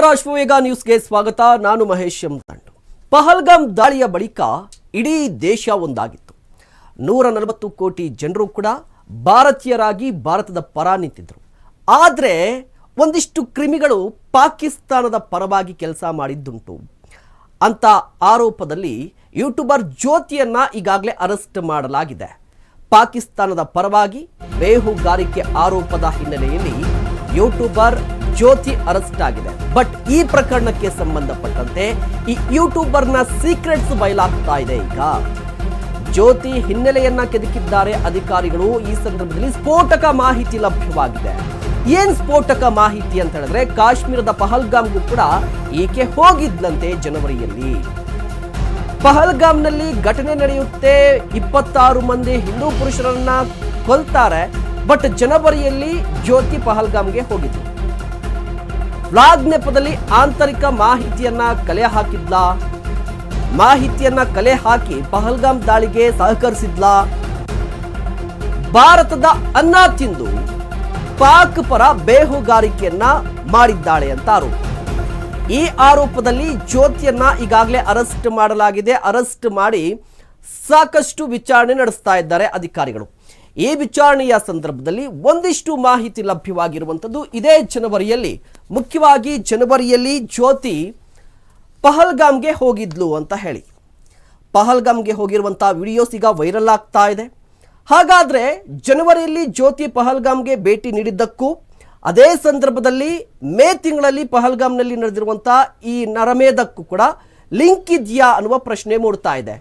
ನಮಸ್ಕಾರ ಅಶ್ವವೇಗ ನ್ಯೂಸ್ಗೆ ಸ್ವಾಗತ. ನಾನು ಮಹೇಶ್ ಎಂತಂಡು ಪಹಲ್ಗಾಮ್ ದಾಳಿಯ ಬಳಿಕ ಇಡೀ ದೇಶ ಒಂದಾಗಿತ್ತು. ನೂರ ನಲವತ್ತು ಕೋಟಿ ಜನರು ಕೂಡ ಭಾರತೀಯರಾಗಿ ಭಾರತದ ಪರ ನಿಂತಿದ್ದರು ಆದರೆ ಒಂದಿಷ್ಟು ಕ್ರಿಮಿಗಳು ಪಾಕಿಸ್ತಾನದ ಪರವಾಗಿ ಕೆಲಸ ಮಾಡಿದ್ದುಂಟು. ಅಂತ ಆರೋಪದಲ್ಲಿ ಯೂಟ್ಯೂಬರ್ ಜ್ಯೋತಿಯನ್ನ ಈಗಾಗಲೇ ಅರೆಸ್ಟ್ ಮಾಡಲಾಗಿದೆ. ಪಾಕಿಸ್ತಾನದ ಪರವಾಗಿ ಬೇಹುಗಾರಿಕೆ ಆರೋಪದ ಹಿನ್ನೆಲೆಯಲ್ಲಿ ಯೂಟ್ಯೂಬರ್ ಜ್ಯೋತಿ ಅರೆಸ್ಟ್ ಆಗಿದೆ. ಬಟ್ ಈ ಪ್ರಕರಣಕ್ಕೆ ಸಂಬಂಧಪಟ್ಟಂತೆ ಈ ಯೂಟ್ಯೂಬರ್ನ ಸೀಕ್ರೆಟ್ಸ್ ಬಯಲಾಗ್ತಾ ಇದೆ ಈಗ. ಜ್ಯೋತಿ ಹಿನ್ನೆಲೆಯನ್ನ ಕೆದಕಿದ್ದಾರೆ ಅಧಿಕಾರಿಗಳು. ಈ ಸಂದರ್ಭದಲ್ಲಿ ಸ್ಫೋಟಕ ಮಾಹಿತಿ ಲಭ್ಯವಾಗಿದೆ. ಏನ್ ಸ್ಫೋಟಕ ಮಾಹಿತಿ ಅಂತ ಹೇಳಿದ್ರೆ ಕಾಶ್ಮೀರದ ಪಹಲ್ಗಾಮ್ಗೂ ಕೂಡ ಈಕೆ ಹೋಗಿದ್ಲಂತೆ ಜನವರಿಯಲ್ಲಿ. ಪಹಲ್ಗಾಮ್ನಲ್ಲಿ ಘಟನೆ ನಡೆಯುತ್ತೆ. ಇಪ್ಪತ್ತಾರು ಮಂದಿ ಹಿಂದೂ ಪುರುಷರನ್ನ ಕೊಲ್ತಾರೆ. ಬಟ್ ಜನವರಿಯಲ್ಲಿ ಜ್ಯೋತಿ ಪಹಲ್ಗಾಮ್ಗೆ ಹೋಗಿದ್ರು. ವ್ಲಾಗ್ ನೆಪದಲ್ಲಿ ಆಂತರಿಕ ಮಾಹಿತಿಯನ್ನ ಕಲೆ ಹಾಕಿದ್ಲ. ಮಾಹಿತಿಯನ್ನ ಕಲೆ ಹಾಕಿ ಪಹಲ್ಗಾಮ್ ದಾಳಿಗೆ ಸಹಕರಿಸಿದ್ಲ. ಭಾರತದ ಅನ್ನ ತಿಂದು ಪಾಕ್ ಪರ ಬೇಹುಗಾರಿಕೆಯನ್ನ ಮಾಡಿದ್ದಾಳೆ ಅಂತ ಆರೋಪ ಈ ಆರೋಪದಲ್ಲಿ ಜ್ಯೋತಿಯನ್ನ ಈಗಾಗಲೇ ಅರೆಸ್ಟ್ ಮಾಡಲಾಗಿದೆ. ಅರೆಸ್ಟ್ ಮಾಡಿ ಸಾಕಷ್ಟು ವಿಚಾರಣೆ ನಡೆಸ್ತಾ ಇದ್ದಾರೆ ಅಧಿಕಾರಿಗಳು. ಈ ವಿಚಾರಣೆಯ ಸಂದರ್ಭದಲ್ಲಿ ಒಂದಿಷ್ಟು ಮಾಹಿತಿ ಲಭ್ಯವಾಗಿರುವಂಥದ್ದು ಇದೇ ಜನವರಿಯಲ್ಲಿ ಮುಖ್ಯವಾಗಿ ಜನವರಿಯಲ್ಲಿ ಜ್ಯೋತಿ ಪಹಲ್ಗಾಮ್ಗೆ ಹೋಗಿದ್ಲು ಅಂತ ಹೇಳಿ. ಪಹಲ್ಗಾಮ್ಗೆ ಹೋಗಿರುವಂಥ ವಿಡಿಯೋಸ್ ಈಗ ವೈರಲ್ ಆಗ್ತಾ ಇದೆ. ಹಾಗಾದರೆ ಜನವರಿಯಲ್ಲಿ ಜ್ಯೋತಿ ಪಹಲ್ಗಾಮ್ಗೆ ಭೇಟಿ ನೀಡಿದ್ದಕ್ಕೂ ಅದೇ ಸಂದರ್ಭದಲ್ಲಿ ಮೇ ತಿಂಗಳಲ್ಲಿ ಪಹಲ್ಗಾಮ್ನಲ್ಲಿ ನಡೆದಿರುವಂಥ ಈ ನರಮೇಧಕ್ಕೂ ಕೂಡ ಲಿಂಕ್ ಇದೆಯಾ ಅನ್ನುವ ಪ್ರಶ್ನೆ ಮೂಡ್ತಾ ಇದೆ.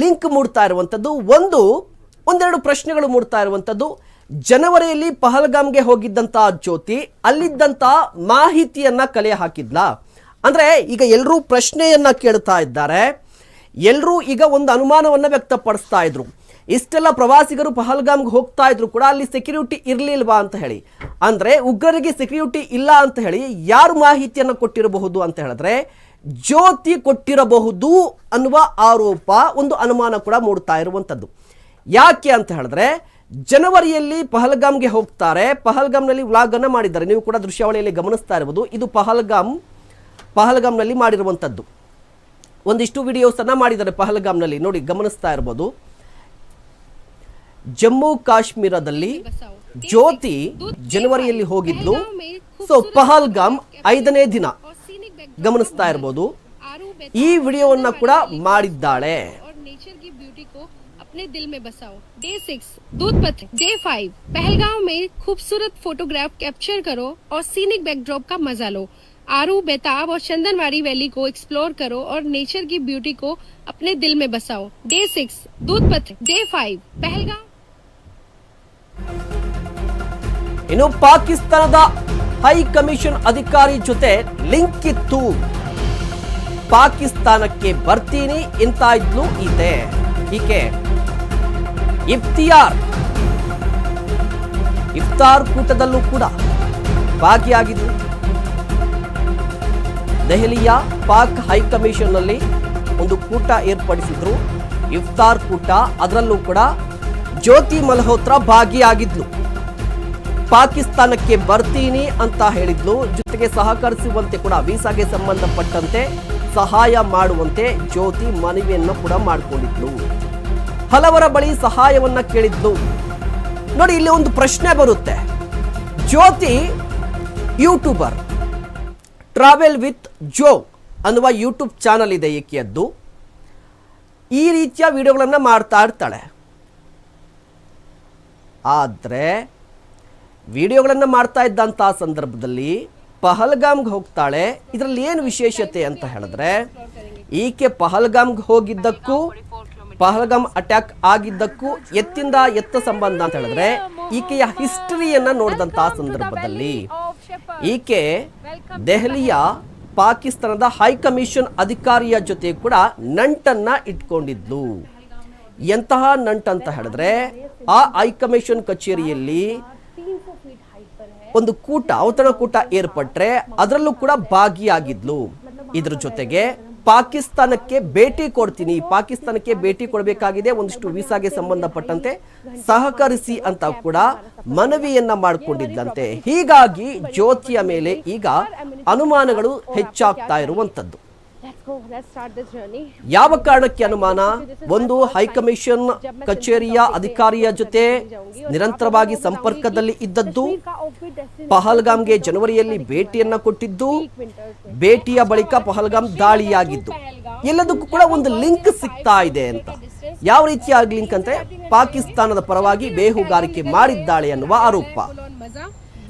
ಲಿಂಕ್ ಮೂಡ್ತಾ ಇರುವಂಥದ್ದು ಒಂದು ಒಂದೆರಡು ಪ್ರಶ್ನೆಗಳು ಮೂಡ್ತಾ ಇರುವಂಥದ್ದು ಜನವರಿಯಲ್ಲಿ ಪಹಲ್ಗಾಮ್ಗೆ ಹೋಗಿದ್ದಂಥ ಜ್ಯೋತಿ ಅಲ್ಲಿದ್ದಂಥ ಮಾಹಿತಿಯನ್ನ ಕಲೆ ಹಾಕಿದ್ಲಾ? ಅಂದ್ರೆ ಈಗ ಎಲ್ಲರೂ ಪ್ರಶ್ನೆಯನ್ನ ಕೇಳ್ತಾ ಇದ್ದಾರೆ. ಎಲ್ಲರೂ ಈಗ ಒಂದು ಅನುಮಾನವನ್ನ ವ್ಯಕ್ತಪಡಿಸ್ತಾ ಇದ್ರು. ಇಷ್ಟೆಲ್ಲ ಪ್ರವಾಸಿಗರು ಪಹಲ್ಗಾಮ್ಗೆ ಹೋಗ್ತಾ ಇದ್ರು ಕೂಡ ಅಲ್ಲಿ ಸೆಕ್ಯೂರಿಟಿ ಇರಲಿಲ್ವಾ ಅಂತ ಹೇಳಿ. ಅಂದ್ರೆ ಉಗ್ರರಿಗೆ ಸೆಕ್ಯೂರಿಟಿ ಇಲ್ಲ ಅಂತ ಹೇಳಿ ಯಾರು ಮಾಹಿತಿಯನ್ನು ಕೊಟ್ಟಿರಬಹುದು ಅಂತ ಹೇಳಿದ್ರೆ ಜ್ಯೋತಿ ಕೊಟ್ಟಿರಬಹುದು ಅನ್ನುವ ಆರೋಪ ಒಂದು ಅನುಮಾನ ಕೂಡ ಮೂಡ್ತಾ ಇರುವಂಥದ್ದು ಯಾಕೆ ಅಂತ ಹೇಳಿದ್ರೆ, ಜನವರಿಯಲ್ಲಿ ಪಹಲ್ಗಾಮ್ಗೆ ಹೋಗ್ತಾರೆ, ಪಹಲ್ಗಾಮ್ನಲ್ಲಿ ವ್ಲಾಗ್ ಅನ್ನ ಮಾಡಿದ್ದಾರೆ. ನೀವು ಕೂಡ ದೃಶ್ಯಾವಳಿಯಲ್ಲಿ ಗಮನಿಸ್ತಾ ಇರಬಹುದು ಇದು ಪಹಲ್ಗಾಮ್, ಪಹಲ್ಗಾಮ್ನಲ್ಲಿ ಮಾಡಿರುವಂಥದ್ದು. ಒಂದಿಷ್ಟು ವಿಡಿಯೋಸ್ ಅನ್ನ ಮಾಡಿದ್ದಾರೆ ಪಹಲ್ಗಾಮ್ನಲ್ಲಿ. ನೋಡಿ, ಗಮನಿಸ್ತಾ ಇರ್ಬೋದು. ಜಮ್ಮು ಕಾಶ್ಮೀರದಲ್ಲಿ ಜ್ಯೋತಿ ಜನವರಿಯಲ್ಲಿ ಹೋಗಿದ್ಲು ಸೊ ಪಹಲ್ಗಾಮ್ ಐದನೇ ದಿನ. ಗಮನಿಸ್ತಾ ಇರ್ಬೋದು. ಈ ವಿಡಿಯೋವನ್ನ ಕೂಡ ಮಾಡಿದ್ದಾಳೆ. अपने दिल में बसाओ डे सिक्स दूध पत्र डे फाइव पहलगांव में खूबसूरत फोटोग्राफ कैप्चर करो और सीनिक बैकड्रॉप का मजा लो आरू बेताब और चंदनवाड़ी वैली को एक्सप्लोर करो और नेचर की ब्यूटी को अपने दिल में बसाओ डे सिक्स दूध पत्र डे फाइव पहलगांव ಇನ್ನು ಪಾಕಿಸ್ತಾನದ ಹೈ ಕಮಿಷನ್ ಅಧಿಕಾರಿ ಜೊತೆ ಲಿಂಕ್ ಇತ್ತು ಪಾಕಿಸ್ತಾನಕ್ಕೆ ಬರ್ತೀನಿ ಇಂತ ಇದ್ಲು ಇದೆ ಈಕೆ ಇಫ್ತಿಯಾರ್. ಇಫ್ತಾರ್ ಕೂಟದಲ್ಲೂ ಕೂಡ ಭಾಗಿಯಾಗಿದ್ದು ದೆಹಲಿಯ ಪಾಕ್ ಹೈಕಮಿಷನ್ನಲ್ಲಿ ಒಂದು ಕೂಟ ಏರ್ಪಡಿಸಿದ್ರು. ಇಫ್ತಾರ್ ಕೂಟ ಅದರಲ್ಲೂ ಕೂಡ ಜ್ಯೋತಿ ಮಲ್ಹೋತ್ರ ಭಾಗಿಯಾಗಿದ್ಲು. ಪಾಕಿಸ್ತಾನಕ್ಕೆ ಬರ್ತೀನಿ ಅಂತ ಹೇಳಿದ್ಲು. ಜೊತೆಗೆ ಸಹಕರಿಸುವಂತೆ ಕೂಡ ವೀಸಾಗೆ ಸಂಬಂಧಪಟ್ಟಂತೆ ಸಹಾಯ ಮಾಡುವಂತೆ ಜ್ಯೋತಿ ಮನವಿಯನ್ನು ಕೂಡ ಮಾಡಿಕೊಂಡಿದ್ಲು. ಹಲವರ ಬಳಿ ಸಹಾಯವನ್ನ ಕೇಳಿದ್ಲು. ನೋಡಿ, ಇಲ್ಲಿ ಒಂದು ಪ್ರಶ್ನೆ ಬರುತ್ತೆ. Jyoti, YouTuber. Travel with Jo ಅನ್ನುವ ಯೂಟ್ಯೂಬ್ ಚಾನಲ್ ಇದೆ ಈಕೆಯದ್ದು ಈ ರೀತಿಯ ವಿಡಿಯೋಗಳನ್ನು ಮಾಡ್ತಾ ಇರ್ತಾಳೆ. ಆದರೆ, ವಿಡಿಯೋಗಳನ್ನು ಮಾಡ್ತಾ ಇದ್ದಂಥ ಸಂದರ್ಭದಲ್ಲಿ ಪಹಲ್ಗಾಮ್ಗೆ ಹೋಗ್ತಾಳೆ. ಇದರಲ್ಲಿ ಏನು ವಿಶೇಷತೆ ಅಂತ ಹೇಳಿದ್ರೆ, ಈಕೆ ಪಹಲ್ಗಾಮ್ಗೆ ಹೋಗಿದ್ದಕ್ಕೂ ಪಹಲ್ಗಾಮ್ ಅಟ್ಯಾಕ್ ಆಗಿದ್ದಕ್ಕೂ ಎತ್ತಿಂದ ಎತ್ತ ಸಂಬಂಧ ಅಂತ ಹೇಳಿದ್ರೆ ಈಕೆಯ ಹಿಸ್ಟರಿಯನ್ನ ನೋಡಿದಂತಹ ಸಂದರ್ಭದಲ್ಲಿ ಈಕೆ ದೆಹಲಿಯ ಪಾಕಿಸ್ತಾನದ ಹೈಕಮಿಷನ್ ಅಧಿಕಾರಿಯ ಜೊತೆ ಕೂಡ ನಂಟನ್ನ ಇಟ್ಕೊಂಡಿದ್ಲು. ಎಂತಹ ನಂಟ್ ಅಂತ ಹೇಳಿದ್ರೆ ಆ ಹೈಕಮಿಷನ್ ಕಚೇರಿಯಲ್ಲಿ ಒಂದು ಕೂಟ ಔತಣ ಕೂಟ ಏರ್ಪಟ್ರೆ ಅದರಲ್ಲೂ ಕೂಡ ಭಾಗಿಯಾಗಿದ್ಲು. ಇದ್ರ ಜೊತೆಗೆ ಪಾಕಿಸ್ತಾನಕ್ಕೆ ಭೇಟಿ ಕೊಡ್ತೀನಿ. ಪಾಕಿಸ್ತಾನಕ್ಕೆ ಭೇಟಿ ಕೊಡಬೇಕಾಗಿದೆ. ಒಂದಿಷ್ಟು ವೀಸಾಗೆ ಸಂಬಂಧಪಟ್ಟಂತೆ ಸಹಕರಿಸಿ ಅಂತ ಕೂಡ ಮನವಿಯನ್ನ ಮಾಡಿಕೊಂಡಿದ್ದಂತೆ. ಹೀಗಾಗಿ ಜ್ಯೋತಿಯ ಮೇಲೆ ಈಗ ಅನುಮಾನಗಳು ಹೆಚ್ಚಾಗ್ತಾ ಇರುವಂತದ್ದು ಯಾವ ಕಾರಣಕ್ಕೆ ಅನುಮಾನ? ಒಂದು ಹೈಕಮಿಷನ್ ಕಚೇರಿಯ ಅಧಿಕಾರಿಯ ಜೊತೆ ನಿರಂತರವಾಗಿ ಸಂಪರ್ಕದಲ್ಲಿ ಇದ್ದದ್ದು ಪಹಲ್ಗಾಮ್ಗೆ ಜನವರಿಯಲ್ಲಿ ಭೇಟಿಯನ್ನ ಕೊಟ್ಟಿದ್ದು ಭೇಟಿಯ ಬಳಿಕ ಪಹಲ್ಗಾಮ್ ದಾಳಿಯಾಗಿದ್ದು. ಎಲ್ಲದಕ್ಕೂ ಕೂಡ ಒಂದು ಲಿಂಕ್ ಸಿಗ್ತಾ ಇದೆ ಅಂತ. ಯಾವ ರೀತಿಯ ಲಿಂಕ್ ಅಂದ್ರೆ ಪಾಕಿಸ್ತಾನದ ಪರವಾಗಿ ಬೇಹುಗಾರಿಕೆ ಮಾಡಿದ್ದಾಳೆ ಅನ್ನುವ ಆರೋಪ.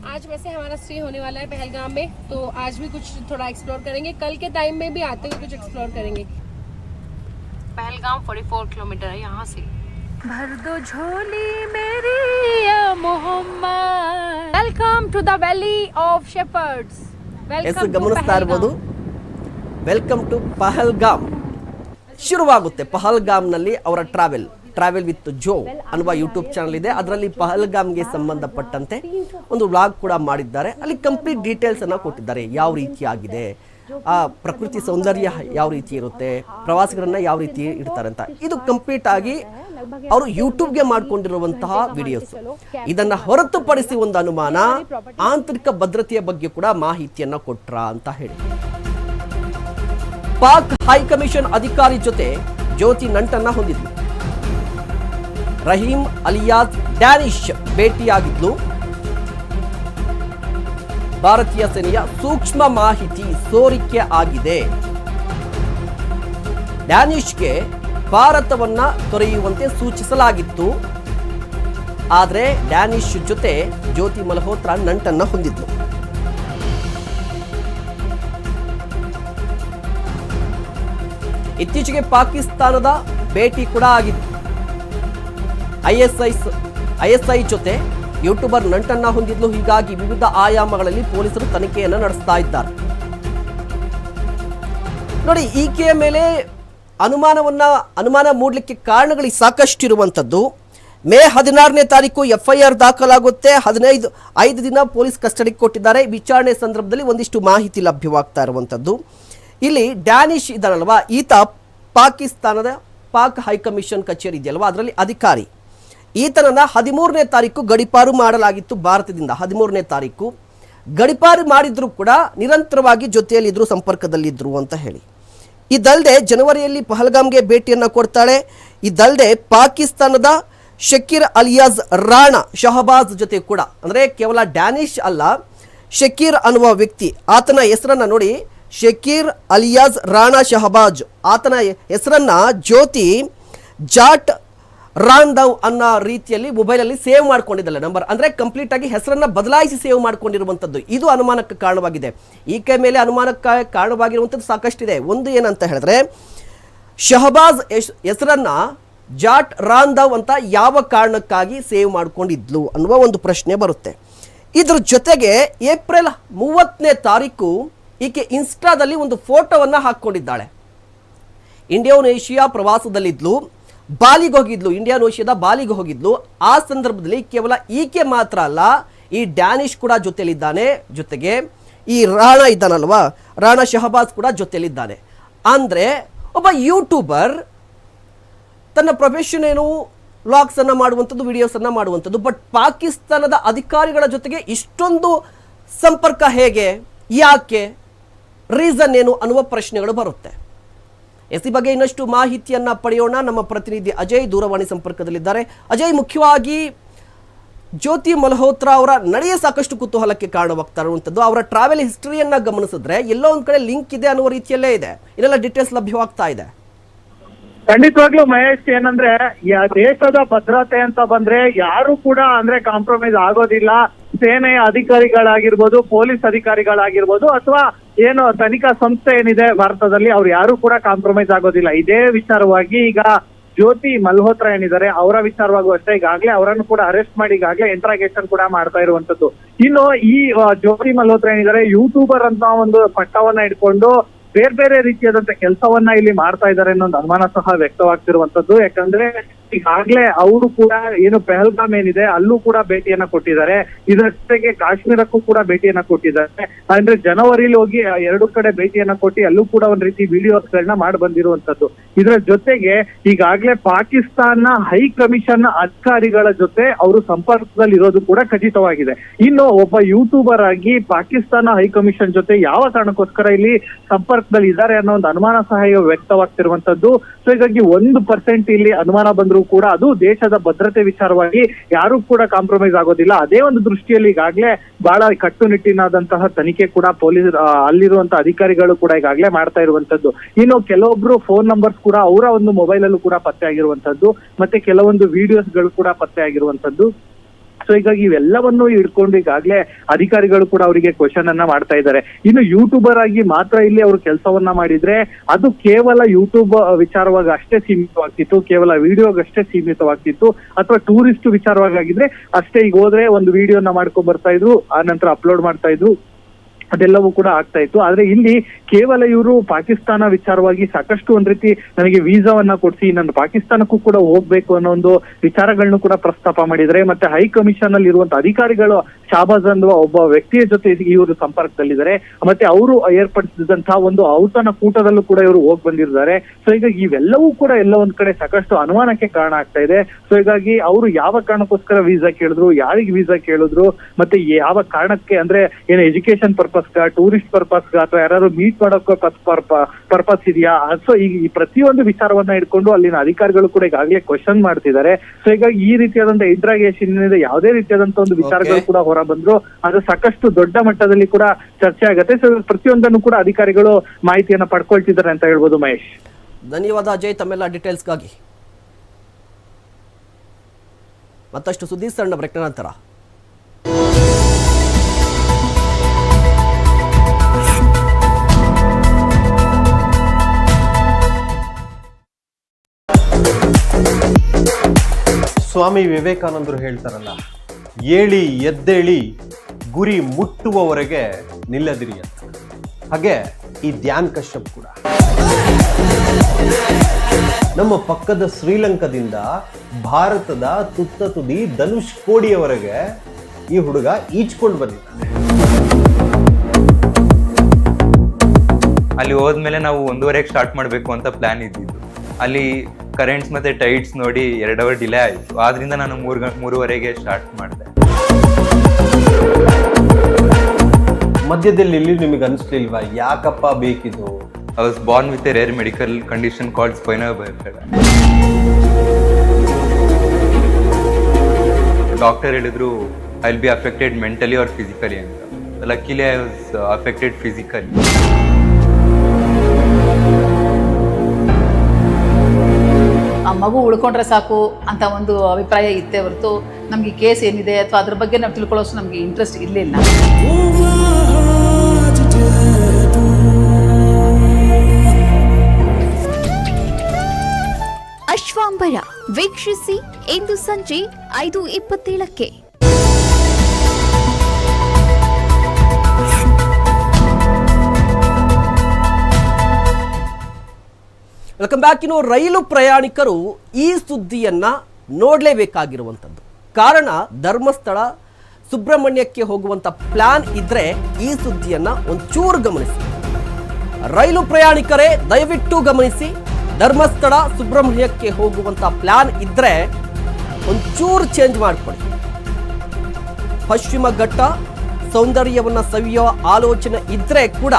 आज वैसे हमारा स्टे होने वाला है पहलगाम में तो आज भी कुछ थोड़ा एक्सप्लोर करेंगे कल के टाइम में भी आते हुए कुछ एक्सप्लोर करेंगे पहलगाम 44 किलोमीटर है यहाँ से भर दो झोली मेरी या Mohammad welcome to the valley of shepherds ಹೆಸರು ಗಮನಿಸ್ತಾ ಇರ್ಬೋದು ವೆಲ್ಕಮ್ ಟು ಪಹಲ್ಗಾಮ್ ಶುರುವಾಗುತ್ತೆ ಪಹಲ್ಗಾಮ್ನಲ್ಲಿ ಅವರ ಟ್ರಾವೆಲ್ ಟ್ರಾವೆಲ್ ವಿತ್ ಜೋ ಅನ್ನುವ ಯೂಟ್ಯೂಬ್ ಚಾನಲ್ ಇದೆ. ಅದರಲ್ಲಿ ಪಹಲ್ಗಾಮ್ಗೆ ಸಂಬಂಧಪಟ್ಟಂತೆ ಒಂದು ವ್ಲಾಗ್ ಕೂಡ ಮಾಡಿದ್ದಾರೆ. ಅಲ್ಲಿ ಕಂಪ್ಲೀಟ್ ಡೀಟೇಲ್ಸ್ ಅನ್ನ ಕೊಟ್ಟಿದ್ದಾರೆ. ಯಾವ ರೀತಿಯಾಗಿದೆ ಆ ಪ್ರಕೃತಿ ಸೌಂದರ್ಯ ಯಾವ ರೀತಿ ಇರುತ್ತೆ? ಪ್ರವಾಸಿಗರನ್ನ ಯಾವ ರೀತಿ ಇಡ್ತಾರೆ ಅಂತ. ಇದು ಕಂಪ್ಲೀಟ್ ಆಗಿ ಅವರು ಯೂಟ್ಯೂಬ್ಗೆ ಮಾಡ್ಕೊಂಡಿರುವಂತಹ ವಿಡಿಯೋಸ್ ಇದನ್ನ ಹೊರತುಪಡಿಸಿ ಒಂದು ಅನುಮಾನ ಆಂತರಿಕ ಭದ್ರತೆಯ ಬಗ್ಗೆ ಕೂಡ ಮಾಹಿತಿಯನ್ನ ಕೊಟ್ರ ಅಂತ ಹೇಳಿ. ಪಾಕ್ ಹೈಕಮಿಷನ್ ಅಧಿಕಾರಿ ಜೊತೆ ಜ್ಯೋತಿ ನಂಟನ್ನ ಹೊಂದಿದ್ಲು. ರಹೀಂ ಅಲಿಯಾದ್ ಡ್ಯಾನಿಶ್ ಭೇಟಿಯಾಗಿದ್ದು, ಭಾರತೀಯ ಸೇನೆಯ ಸೂಕ್ಷ್ಮ ಮಾಹಿತಿ ಸೋರಿಕೆ ಆಗಿದೆ. ಡ್ಯಾನಿಶ್ಗೆ ಭಾರತವನ್ನ ತೊರೆಯುವಂತೆ ಸೂಚಿಸಲಾಗಿತ್ತು. ಆದರೆ ಡ್ಯಾನಿಶ್ ಜೊತೆ ಜ್ಯೋತಿ ಮಲ್ಹೋತ್ರ ನಂಟನ್ನು ಹೊಂದಿದ್ಲು. ಇತ್ತೀಚೆಗೆ ಪಾಕಿಸ್ತಾನದ ಭೇಟಿ ಕೂಡ ಆಗಿತ್ತು. ಐಎಸ್ಐ ಐಎಸ್ಐ ಜೊತೆ ಯೂಟ್ಯೂಬರ್ ನಂಟನ್ನ ಹೊಂದಿದ್ಲು. ಹೀಗಾಗಿ ವಿವಿಧ ಆಯಾಮಗಳಲ್ಲಿ ಪೊಲೀಸರು ತನಿಖೆಯನ್ನು ನಡೆಸ್ತಾ ಇದ್ದಾರೆ. ನೋಡಿ, ಈಕೆಯ ಮೇಲೆ ಅನುಮಾನವನ್ನ, ಅನುಮಾನ ಮೂಡಲಿಕ್ಕೆ ಕಾರಣಗಳು ಸಾಕಷ್ಟಿರುವಂಥದ್ದು. ಮೇ ಹದಿನಾರನೇ ತಾರೀಕು ಎಫ್ ಐ ಆರ್ ದಾಖಲಾಗುತ್ತೆ. ಹದಿನೈದು, ಐದು ದಿನ ಪೊಲೀಸ್ ಕಸ್ಟಡಿಗೆ ಕೊಟ್ಟಿದ್ದಾರೆ. ವಿಚಾರಣೆ ಸಂದರ್ಭದಲ್ಲಿ ಒಂದಿಷ್ಟು ಮಾಹಿತಿ ಲಭ್ಯವಾಗ್ತಾ ಇರುವಂಥದ್ದು. ಇಲ್ಲಿ ಡ್ಯಾನಿಶ್ ಇದ್ದಾನಲ್ವಾ? ಈತ ಪಾಕಿಸ್ತಾನದ ಪಾಕ್ ಹೈಕಮಿಷನ್ ಕಚೇರಿ ಇದೆಯಲ್ವಾ? ಅದರಲ್ಲಿ ಅಧಿಕಾರಿ. ಈತನನ್ನ ಹದಿಮೂರನೇ ತಾರೀಕು ಗಡಿಪಾರು ಮಾಡಲಾಗಿತ್ತು ಭಾರತದಿಂದ. ಹದಿಮೂರನೇ ತಾರೀಕು ಗಡಿಪಾರು ಮಾಡಿದರೂ ಕೂಡ ನಿರಂತರವಾಗಿ ಜೊತೆಯಲ್ಲಿದ್ದರು ಸಂಪರ್ಕದಲ್ಲಿದ್ದರು ಅಂತ ಹೇಳಿ. ಇದಲ್ಲದೆ ಜನವರಿಯಲ್ಲಿ ಪಹಲ್ಗಾಮ್ಗೆ ಭೇಟಿಯನ್ನು ಕೊಡ್ತಾಳೆ. ಇದಲ್ಲದೆ ಪಾಕಿಸ್ತಾನದ ಶಕೀರ್ ಅಲಿಯಾಜ್ ರಾಣಾ ಶಹಬಾಜ್ ಜೊತೆ ಕೂಡ, ಅಂದರೆ ಕೇವಲ ಡ್ಯಾನಿಶ್ ಅಲ್ಲ, ಶಕೀರ್ ಅನ್ನುವ ವ್ಯಕ್ತಿ, ಆತನ ಹೆಸರನ್ನು ನೋಡಿ ಶಕೀರ್ ಅಲಿಯಾಜ್ ರಾಣಾ ಶಹಬಾಜ್, ಆತನ ಹೆಸರನ್ನು ಜ್ಯೋತಿ ಜಾಟ್ ರಾಂದವ್ ಅನ್ನೋ ರೀತಿಯಲ್ಲಿ ಮೊಬೈಲಲ್ಲಿ ಸೇವ್ ಮಾಡ್ಕೊಂಡಿದ್ದಲ್ಲ ನಂಬರ್ ಅಂದರೆ ಕಂಪ್ಲೀಟ್ ಆಗಿ ಹೆಸರನ್ನ ಬದಲಾಯಿಸಿ ಸೇವ್ ಮಾಡ್ಕೊಂಡಿರುವಂಥದ್ದು ಇದು ಅನುಮಾನಕ್ಕೆ ಕಾರಣವಾಗಿದೆ. ಈಕೆ ಮೇಲೆ ಅನುಮಾನಕ್ಕೆ ಕಾರಣವಾಗಿರುವಂಥದ್ದು ಸಾಕಷ್ಟಿದೆ. ಒಂದು ಏನಂತ ಹೇಳಿದ್ರೆ, ಶಹಬಾಜ್ ಹೆಸರನ್ನು ಜಾಟ್ ಜಾಟ್ ದವ್ ಅಂತ ಯಾವ ಕಾರಣಕ್ಕಾಗಿ ಸೇವ್ ಮಾಡ್ಕೊಂಡಿದ್ಲು ಅನ್ನುವ ಒಂದು ಪ್ರಶ್ನೆ ಬರುತ್ತೆ. ಇದ್ರ ಜೊತೆಗೆ ಏಪ್ರಿಲ್ ಮೂವತ್ತನೇ ತಾರೀಕು ಈಕೆ ಇನ್ಸ್ಟಾದಲ್ಲಿ ಒಂದು ಫೋಟೋವನ್ನು ಹಾಕ್ಕೊಂಡಿದ್ದಾಳೆ. ಇಂಡಿಯೋನೇಷಿಯಾ ಪ್ರವಾಸದಲ್ಲಿದ್ಲು. ಬಾಲಿಗೆ ಹೋಗಿದ್ಲು ಇಂಡಿಯೋನೇಷಿಯಾದ ಬಾಲಿಗೆ ಹೋಗಿದ್ಲು. ಆ ಸಂದರ್ಭದಲ್ಲಿ ಕೇವಲ ಈಕೆ ಮಾತ್ರ ಅಲ್ಲ, ಈ ಡ್ಯಾನಿಶ್ ಕೂಡ ಜೊತೆಯಲ್ಲಿದ್ದಾನೆ ಜೊತೆಗೆ. ಈ ರಾಣಾ ಇದ್ದಾನಲ್ವಾ? ರಾಣಾ ಶಹಬಾಜ್ ಕೂಡ ಜೊತೆಯಲ್ಲಿದ್ದಾನೆ. ಅಂದರೆ, ಒಬ್ಬ ಯೂಟ್ಯೂಬರ್ ತನ್ನ ಪ್ರೊಫೆಷನ್ ಏನು ವ್ಲಾಗ್ಸನ್ನು ಮಾಡುವಂಥದ್ದು ವಿಡಿಯೋಸನ್ನು ಮಾಡುವಂಥದ್ದು ಬಟ್ ಪಾಕಿಸ್ತಾನದ ಅಧಿಕಾರಿಗಳ ಜೊತೆಗೆ ಇಷ್ಟೊಂದು ಸಂಪರ್ಕ ಹೇಗೆ, ಯಾಕೆ ರೀಸನ್ ಏನು ಅನ್ನುವ ಪ್ರಶ್ನೆಗಳು ಬರುತ್ತೆ. ಎಸ್ ಬಗ್ಗೆ ಇನ್ನಷ್ಟು ಮಾಹಿತಿಯನ್ನ ಪಡೆಯೋಣ. ನಮ್ಮ ಪ್ರತಿನಿಧಿ ಅಜಯ್ ದೂರವಾಣಿ ಸಂಪರ್ಕದಲ್ಲಿದ್ದಾರೆ. ಅಜಯ್, ಮುಖ್ಯವಾಗಿ ಜ್ಯೋತಿ ಮಲ್ಹೋತ್ರಾ ಅವರ ನಡೆಯ ಸಾಕಷ್ಟು ಕುತೂಹಲಕ್ಕೆ ಕಾರಣವಾಗ್ತಾ ಇರುವಂಥದ್ದು ಅವರ ಟ್ರಾವೆಲ್ ಹಿಸ್ಟರಿಯನ್ನ ಗಮನಿಸಿದ್ರೆ ಎಲ್ಲೋ ಒಂದ್ ಕಡೆ ಲಿಂಕ್ ಇದೆ ಅನ್ನುವ ರೀತಿಯಲ್ಲೇ ಇದೆ. ಇದೆಲ್ಲ ಡೀಟೇಲ್ಸ್ ಲಭ್ಯವಾಗ್ತಾ ಇದೆ. ಖಂಡಿತವಾಗ್ಲೂ ಮಹೇಶ್, ಏನಂದ್ರೆ ದೇಶದ ಭದ್ರತೆ ಅಂತ ಬಂದ್ರೆ ಯಾರು ಕೂಡ ಅಂದ್ರೆ ಕಾಂಪ್ರಮೈಸ್ ಆಗೋದಿಲ್ಲ. ಸೇನೆಯ ಅಧಿಕಾರಿಗಳಾಗಿರ್ಬೋದು ಪೊಲೀಸ್ ಅಧಿಕಾರಿಗಳಾಗಿರ್ಬೋದು, ಅಥವಾ ಏನು ತನಿಖಾ ಸಂಸ್ಥೆ ಏನಿದೆ ಭಾರತದಲ್ಲಿ, ಅವ್ರು ಯಾರು ಕೂಡ ಕಾಂಪ್ರಮೈಸ್ ಆಗೋದಿಲ್ಲ. ಇದೇ ವಿಚಾರವಾಗಿ ಈಗ ಜ್ಯೋತಿ ಮಲ್ಹೋತ್ರ ಏನಿದ್ದಾರೆ, ಅವರ ವಿಚಾರವಾಗೂ ಅಷ್ಟೇ ಈಗಾಗಲೇ ಅವರನ್ನು ಕೂಡ ಅರೆಸ್ಟ್ ಮಾಡಿ ಈಗಾಗಲೇ ಇಂಟ್ರಾಗೇಷನ್ ಕೂಡ ಮಾಡ್ತಾ ಇರುವಂತದ್ದು. ಇನ್ನು ಈ ಜ್ಯೋತಿ ಮಲ್ಹೋತ್ರ ಏನಿದ್ದಾರೆ ಯೂಟ್ಯೂಬರ್ ಅಂತ ಒಂದು ಪಟ್ಟವನ್ನ ಇಟ್ಕೊಂಡು ಬೇರೆ ಬೇರೆ ರೀತಿಯಾದಂತ ಕೆಲಸವನ್ನ ಇಲ್ಲಿ ಮಾಡ್ತಾ ಇದ್ದಾರೆ ಅನ್ನೋ ಒಂದು ಅನುಮಾನ ಸಹ ವ್ಯಕ್ತವಾಗ್ತಿರುವಂತದ್ದು ಯಾಕಂದ್ರೆ ಈಗಾಗ್ಲೇ ಅವರು ಕೂಡ ಏನು ಪೆಹಲ್ಗಾಮ್ ಏನಿದೆ, ಅಲ್ಲೂ ಕೂಡ ಭೇಟಿಯನ್ನ ಕೊಟ್ಟಿದ್ದಾರೆ. ಇದರ ಜೊತೆಗೆ ಕಾಶ್ಮೀರಕ್ಕೂ ಕೂಡ ಭೇಟಿಯನ್ನ ಕೊಟ್ಟಿದ್ದಾರೆ. ಅಂದ್ರೆ ಜನವರಿಲಿ ಹೋಗಿ ಎರಡು ಕಡೆ ಭೇಟಿಯನ್ನ ಕೊಟ್ಟು ಅಲ್ಲೂ ಕೂಡ ಒಂದ್ ರೀತಿ ವಿಡಿಯೋಸ್ ಗಳನ್ನ ಮಾಡಿ ಬಂದಿರುವಂತದ್ದು ಇದರ ಜೊತೆಗೆ ಈಗಾಗ್ಲೇ ಪಾಕಿಸ್ತಾನ ಹೈ ಕಮಿಷನ್ ಅಧಿಕಾರಿಗಳ ಜೊತೆ ಅವರು ಸಂಪರ್ಕದಲ್ಲಿ ಇರೋದು ಕೂಡ ಖಚಿತವಾಗಿದೆ. ಇನ್ನು ಒಬ್ಬ ಯೂಟ್ಯೂಬರ್ ಆಗಿ ಪಾಕಿಸ್ತಾನ ಹೈ ಕಮಿಷನ್ ಜೊತೆ ಯಾವ ಕಾರಣಕ್ಕೋಸ್ಕರ ಇಲ್ಲಿ ಸಂಪರ್ಕದಲ್ಲಿ ಇದ್ದಾರೆ ಅನ್ನೋ ಒಂದು ಅನುಮಾನ ಸಹ ವ್ಯಕ್ತವಾಗ್ತಿರುವಂತದ್ದು ಸೊ ಹೀಗಾಗಿ ಒಂದು ಪರ್ಸೆಂಟ್ ಇಲ್ಲಿ ಅನುಮಾನ ಬಂದರೂ ಕೂಡ ಅದು ದೇಶದ ಭದ್ರತೆ ವಿಚಾರವಾಗಿ ಯಾರು ಕೂಡ ಕಾಂಪ್ರಮೈಸ್ ಆಗೋದಿಲ್ಲ. ಅದೇ ಒಂದು ದೃಷ್ಟಿಯಲ್ಲಿ ಈಗಾಗಲೇ ಬಹಳ ಕಟ್ಟುನಿಟ್ಟಿನಾದಂತಹ ತನಿಖೆ ಕೂಡ ಪೊಲೀಸ್ ಅಲ್ಲಿರುವಂತಹ ಅಧಿಕಾರಿಗಳು ಕೂಡ ಈಗಾಗಲೇ ಮಾಡ್ತಾ ಇರುವಂತದ್ದು ಇನ್ನು ಕೆಲವೊಬ್ರು ಫೋನ್ ನಂಬರ್ಸ್ ಕೂಡ ಅವರ ಒಂದು ಮೊಬೈಲ್ ಅಲ್ಲೂ ಕೂಡ ಪತ್ತೆ ಆಗಿರುವಂತದ್ದು ಮತ್ತೆ ಕೆಲವೊಂದು ವಿಡಿಯೋಸ್ಗಳು ಕೂಡ ಪತ್ತೆ ಆಗಿರುವಂತದ್ದು ಸೊ ಹೀಗಾಗಿ ಇವೆಲ್ಲವನ್ನು ಇಟ್ಕೊಂಡು ಈಗಾಗಲೇ ಅಧಿಕಾರಿಗಳು ಕೂಡ ಅವರಿಗೆ ಕ್ವಶನ್ ಅನ್ನ ಮಾಡ್ತಾ ಇದ್ದಾರೆ. ಇನ್ನು ಯೂಟ್ಯೂಬರ್ ಆಗಿ ಮಾತ್ರ ಇಲ್ಲಿ ಅವರು ಕೆಲಸವನ್ನ ಮಾಡಿದ್ರೆ ಅದು ಕೇವಲ ಯೂಟ್ಯೂಬ್ ವಿಚಾರವಾಗಿ ಅಷ್ಟೇ ಸೀಮಿತವಾಗ್ತಿತ್ತು, ಕೇವಲ ವಿಡಿಯೋಗಷ್ಟೇ ಸೀಮಿತವಾಗ್ತಿತ್ತು, ಅಥವಾ ಟೂರಿಸ್ಟ್ ವಿಚಾರವಾಗಿ ಆಗಿದ್ರೆ ಅಷ್ಟೇ ಈಗ ಹೋದ್ರೆ ಒಂದು ವಿಡಿಯೋನ ಮಾಡ್ಕೊಂಡ್ ಬರ್ತಾ ಇದ್ರು, ಆ ನಂತರ ಅಪ್ಲೋಡ್ ಮಾಡ್ತಾ ಇದ್ರು. ಅದೆಲ್ಲವೂ ಕೂಡ ಆಗ್ತಾ ಇತ್ತು. ಆದ್ರೆ ಇಲ್ಲಿ ಕೇವಲ ಇವರು ಪಾಕಿಸ್ತಾನ ವಿಚಾರವಾಗಿ ಸಾಕಷ್ಟು ಒಂದ್ ರೀತಿ ನನಗೆ ವೀಸಾವನ್ನ ಕೊಡಿಸಿ ನಾನು ಪಾಕಿಸ್ತಾನಕ್ಕೂ ಕೂಡ ಹೋಗ್ಬೇಕು ಅನ್ನೋ ಒಂದು ವಿಚಾರಗಳನ್ನು ಕೂಡ ಪ್ರಸ್ತಾಪ ಮಾಡಿದ್ರೆ, ಮತ್ತೆ ಹೈ ಕಮಿಷನ್ ಅಲ್ಲಿ ಇರುವಂತ ಅಧಿಕಾರಿಗಳು ಶಾಬಾಜ್ ಅನ್ನುವ ಒಬ್ಬ ವ್ಯಕ್ತಿಯ ಜೊತೆ ಇವರು ಸಂಪರ್ಕದಲ್ಲಿದ್ದಾರೆ. ಮತ್ತೆ ಅವರು ಏರ್ಪಡಿಸಿದಂತಹ ಒಂದು ಔತಣ ಕೂಟದಲ್ಲೂ ಕೂಡ ಇವರು ಹೋಗ್ ಬಂದಿದ್ದಾರೆ ಸೊ ಹೀಗಾಗಿ ಇವೆಲ್ಲವೂ ಕೂಡ ಎಲ್ಲ ಒಂದ್ ಕಡೆ ಸಾಕಷ್ಟು ಅನುಮಾನಕ್ಕೆ ಕಾರಣ ಆಗ್ತಾ ಇದೆ. ಸೊ ಹೀಗಾಗಿ ಅವರು ಯಾವ ಕಾರಣಕ್ಕೋಸ್ಕರ ವೀಸಾ ಕೇಳಿದ್ರು, ಯಾರಿಗೆ ವೀಸಾ ಕೇಳಿದ್ರು, ಮತ್ತೆ ಯಾವ ಕಾರಣಕ್ಕೆ ಅಂದ್ರೆ ಏನು ಎಜುಕೇಶನ್ ಪರ್ಪಸ್ಗ ಟೂರಿಸ್ಟ್ ಪರ್ಪಸ್ಗ ಅಥವಾ ಯಾರು ಮೀಟ್ ಮಾಡೋಕೆ ಪರ್ಪಸ್ ಇದೆಯಾ? ಸೊ ಈಗ ಈ ಪ್ರತಿಯೊಂದು ವಿಚಾರವನ್ನ ಇಟ್ಕೊಂಡು ಅಲ್ಲಿನ ಅಧಿಕಾರಿಗಳು ಕೂಡ ಈಗಾಗಲೇ ಕ್ವಶನ್ ಮಾಡ್ತಿದ್ದಾರೆ. ಸೊ ಈಗ ಈ ರೀತಿಯಾದಂತಹ ಇಂಟ್ರಾಗೇಷನ್ ಯಾವುದೇ ರೀತಿಯಾದಂತಹ ಒಂದು ವಿಚಾರಗಳು ಕೂಡ ಹೊರ ಬಂದ್ರು ಅದು ಸಾಕಷ್ಟು ದೊಡ್ಡ ಮಟ್ಟದಲ್ಲಿ ಕೂಡ ಚರ್ಚೆ ಆಗತ್ತೆ. ಸೊ ಪ್ರತಿಯೊಂದನ್ನು ಕೂಡ ಅಧಿಕಾರಿಗಳು ಮಾಹಿತಿಯನ್ನ ಪಡ್ಕೊಳ್ತಿದ್ದಾರೆ ಅಂತ ಹೇಳ್ಬೋದು ಮಹೇಶ್. ಧನ್ಯವಾದ ಅಜಯ್ ತಮ್ಮೆಲ್ಲ ಡೀಟೇಲ್ಸ್ಗಾಗಿ ಮತ್ತಷ್ಟು ಸುದ್ದಿ ಸಣ್ಣ ಬ್ರೇಕ್ನ ನಂತರ. ಸ್ವಾಮಿ ವಿವೇಕಾನಂದರು ಹೇಳ್ತಾರಲ್ಲ, ಏಳಿ ಎದ್ದೇಳಿ, ಗುರಿ ಮುಟ್ಟುವವರೆಗೆ ನಿಲ್ಲದಿರಿ ಅಂತ. ಹಾಗೆ ಈ ಧ್ಯಾನ್ ಕಶ್ಯಪ್ ಕೂಡ. ನಮ್ಮ ಪಕ್ಕದ ಶ್ರೀಲಂಕಾದಿಂದ ಭಾರತದ ತುತ್ತ ತುದಿ ಧನುಷ್ ಕೋಡಿಯವರೆಗೆ ಈ ಹುಡುಗ ಈಚ್ಕೊಂಡು ಬಂದಿದ್ದಾನೆ. ಅಲ್ಲಿ ಹೋದ್ಮೇಲೆ ನಾವು ಒಂದೂವರೆಗೆ ಸ್ಟಾರ್ಟ್ ಮಾಡಬೇಕು ಅಂತ ಪ್ಲಾನ್ ಇದ್ದಿದ್ದು. ಅಲ್ಲಿ ಕರೆಂಟ್ಸ್ ಮತ್ತೆ ಟೈಟ್ಸ್ ನೋಡಿ ಎರಡು ಅವರ್ ಡಿಲೇ ಆಯಿತು. ಆದ್ರಿಂದ ನಾನು ಮೂರು ಗಂಟೆ ಮೂರುವರೆಗೆ ಸ್ಟಾರ್ಟ್ ಮಾಡಿದೆ. ಮಧ್ಯದಲ್ಲಿ ಇಲ್ಲಿ ನಿಮಗೆ ಅನಿಸ್ಲಿಲ್ವಾ? ಯಾಕಪ್ಪ ಬೇಕಿದು? I was born with a rare medical condition called spinal bifida doctor ಹೇಳಿದ್ರು I will be affected mentally or physically ಅಂತ luckily I was affected physically ಆ ಮಗು ಉಳ್ಕೊಂಡ್ರೆ ಸಾಕು ಅಂತ ಒಂದು ಅಭಿಪ್ರಾಯ ಇತ್ತೇ ಹೊರತು ನಮಗೆ ಕೇಸ್ ಏನಿದೆ ಅಥವಾ ಅದ್ರ ಬಗ್ಗೆ ನಾವು ತಿಳ್ಕೊಳ್ಳೋಷ್ಟು ನಮಗೆ ಇಂಟ್ರೆಸ್ಟ್ ಇರಲಿಲ್ಲ. ಅಶ್ವಾಂಬರ ವೀಕ್ಷಿಸಿ ಇಂದು ಸಂಜೆ ಐದು ಇಪ್ಪತ್ತೇಳಕ್ಕೆ. ವೆಲ್ಕಮ್ ಬ್ಯಾಕ್ ಇನ್ನು ರೈಲು ಪ್ರಯಾಣಿಕರು ಈ ಸುದ್ದಿಯನ್ನು ನೋಡಲೇಬೇಕಾಗಿರುವಂಥದ್ದು ಕಾರಣ, ಧರ್ಮಸ್ಥಳ, ಸುಬ್ರಹ್ಮಣ್ಯಕ್ಕೆ ಹೋಗುವಂಥ ಪ್ಲಾನ್ ಇದ್ದರೆ ಈ ಸುದ್ದಿಯನ್ನು ಒಂಚೂರು ಗಮನಿಸಿ. ರೈಲು ಪ್ರಯಾಣಿಕರೇ, ದಯವಿಟ್ಟು ಗಮನಿಸಿ, ಧರ್ಮಸ್ಥಳ, ಸುಬ್ರಹ್ಮಣ್ಯಕ್ಕೆ ಹೋಗುವಂಥ ಪ್ಲಾನ್ ಇದ್ದರೆ ಒಂಚೂರು ಚೇಂಜ್ ಮಾಡಿಕೊಡಿ ಪಶ್ಚಿಮ ಘಟ್ಟ, ಸೌಂದರ್ಯವನ್ನು ಸವಿಯೋ ಆಲೋಚನೆ ಇದ್ದರೆ ಕೂಡ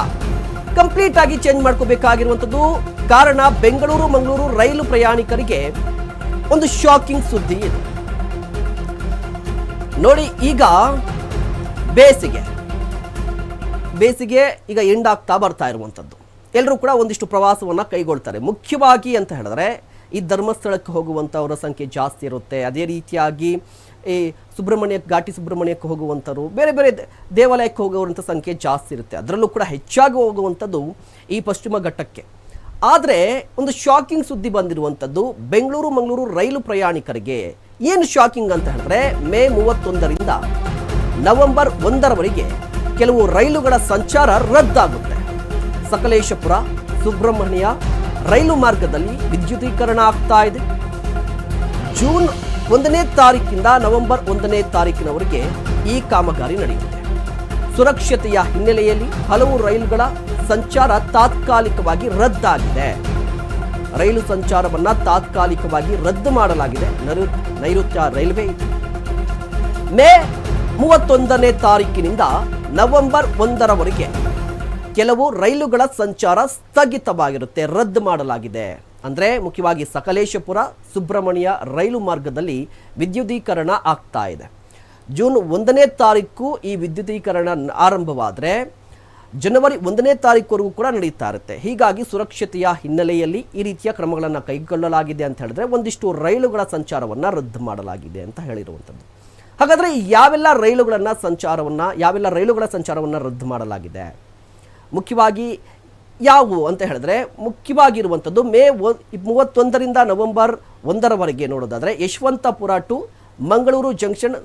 ಕಂಪ್ಲೀಟಾಗಿ ಚೇಂಜ್ ಮಾಡ್ಕೋಬೇಕಾಗಿರುವಂಥದ್ದು ಕಾರಣ ಬೆಂಗಳೂರು, ಮಂಗಳೂರು ರೈಲು ಪ್ರಯಾಣಿಕರಿಗೆ ಒಂದು ಶಾಕಿಂಗ್ ಸುದ್ದಿ ಇದೆ. ನೋಡಿ, ಈಗ ಬೇಸಿಗೆ. ಬೇಸಿಗೆ ಈಗ ಎಂಡ್ ಆಗ್ತಾ ಬರ್ತಾ ಇರುವಂಥದ್ದು. ಎಲ್ಲರೂ ಕೂಡ ಒಂದಿಷ್ಟು ಪ್ರವಾಸವನ್ನು ಕೈಗೊಳ್ತಾರೆ. ಮುಖ್ಯವಾಗಿ ಅಂತ ಹೇಳಿದ್ರೆ, ಈ ಧರ್ಮಸ್ಥಳಕ್ಕೆ ಹೋಗುವಂಥವರ ಸಂಖ್ಯೆ ಜಾಸ್ತಿ ಇರುತ್ತೆ. ಅದೇ ರೀತಿಯಾಗಿ ಈ ಸುಬ್ರಹ್ಮಣ್ಯ ಘಾಟಿ ಸುಬ್ರಹ್ಮಣ್ಯಕ್ಕೆ ಹೋಗುವಂಥವ್ರು, ಬೇರೆ ಬೇರೆ ದೇವಾಲಯಕ್ಕೆ ಹೋಗುವಂಥ ಸಂಖ್ಯೆ ಜಾಸ್ತಿ ಇರುತ್ತೆ. ಅದರಲ್ಲೂ ಕೂಡ ಹೆಚ್ಚಾಗಿ ಹೋಗುವಂಥದ್ದು ಈ ಪಶ್ಚಿಮ ಘಟ್ಟಕ್ಕೆ. ಆದರೆ ಒಂದು ಶಾಕಿಂಗ್ ಸುದ್ದಿ ಬಂದಿರುವಂಥದ್ದು ಬೆಂಗಳೂರು ಮಂಗಳೂರು ರೈಲು ಪ್ರಯಾಣಿಕರಿಗೆ ಏನು ಶಾಕಿಂಗ್ ಅಂತ ಹೇಳಿದ್ರೆ ಮೇ ಮೂವತ್ತೊಂದರಿಂದ ನವೆಂಬರ್ ಒಂದರವರೆಗೆ ಕೆಲವು ರೈಲುಗಳ ಸಂಚಾರ ರದ್ದಾಗುತ್ತೆ. ಸಕಲೇಶಪುರ, ಸುಬ್ರಹ್ಮಣ್ಯ ರೈಲು ಮಾರ್ಗದಲ್ಲಿ ವಿದ್ಯುದೀಕರಣ ಆಗ್ತಾ ಇದೆ. ಜೂನ್ ಒಂದನೇ ತಾರೀಕಿಂದ ನವೆಂಬರ್ ಒಂದನೇ ತಾರೀಕಿನವರೆಗೆ ಈ ಕಾಮಗಾರಿ ನಡೆಯುತ್ತೆ. ಸುರಕ್ಷತೆಯ ಹಿನ್ನೆಲೆಯಲ್ಲಿ ಹಲವು ರೈಲುಗಳ ಸಂಚಾರ ತಾತ್ಕಾಲಿಕವಾಗಿ ರದ್ದಾಗಿದೆ. ರೈಲು ಸಂಚಾರವನ್ನು ತಾತ್ಕಾಲಿಕವಾಗಿ ರದ್ದು ಮಾಡಲಾಗಿದೆ. ನೈಋ- ನೈಋತ್ಯ ರೈಲ್ವೆ. ಮೇ ಮೂವತ್ತೊಂದನೇ ತಾರೀಕಿನಿಂದ ನವೆಂಬರ್ ಒಂದರವರೆಗೆ ಕೆಲವು ರೈಲುಗಳ ಸಂಚಾರ ಸ್ಥಗಿತವಾಗಿರುತ್ತೆ, ರದ್ದು ಮಾಡಲಾಗಿದೆ. ಅಂದರೆ ಮುಖ್ಯವಾಗಿ ಸಕಲೇಶಪುರ, ಸುಬ್ರಹ್ಮಣ್ಯ ರೈಲು ಮಾರ್ಗದಲ್ಲಿ ವಿದ್ಯುದೀಕರಣ ಆಗ್ತಾ ಇದೆ. ಜೂನ್ ಒಂದನೇ ತಾರೀಕು ಈ ವಿದ್ಯುದೀಕರಣ ಆರಂಭವಾದರೆ ಜನವರಿ ಒಂದನೇ ತಾರೀಕುವರೆಗೂ ಕೂಡ ನಡೀತಾ ಇರುತ್ತೆ. ಹೀಗಾಗಿ ಸುರಕ್ಷತೆಯ ಹಿನ್ನೆಲೆಯಲ್ಲಿ ಈ ರೀತಿಯ ಕ್ರಮಗಳನ್ನು ಕೈಗೊಳ್ಳಲಾಗಿದೆ ಅಂತ ಹೇಳಿದ್ರೆ ಒಂದಿಷ್ಟು ರೈಲುಗಳ ಸಂಚಾರವನ್ನು ರದ್ದು ಮಾಡಲಾಗಿದೆ ಅಂತ ಹೇಳಿರುವಂಥದ್ದು. ಹಾಗಾದರೆ ಯಾವೆಲ್ಲ ರೈಲುಗಳನ್ನು ಸಂಚಾರವನ್ನು, ಯಾವೆಲ್ಲ ರೈಲುಗಳ ಸಂಚಾರವನ್ನು ರದ್ದು ಮಾಡಲಾಗಿದೆ? ಮುಖ್ಯವಾಗಿ ಯಾವುವು ಅಂತ ಹೇಳಿದ್ರೆ ಮುಖ್ಯವಾಗಿರುವಂಥದ್ದು ಮೇ ಒ ಮೂವತ್ತೊಂದರಿಂದ ನವೆಂಬರ್ ಒಂದರವರೆಗೆ ನೋಡೋದಾದರೆ ಯಶವಂತಪುರ ಟು ಮಂಗಳೂರು ಜಂಕ್ಷನ್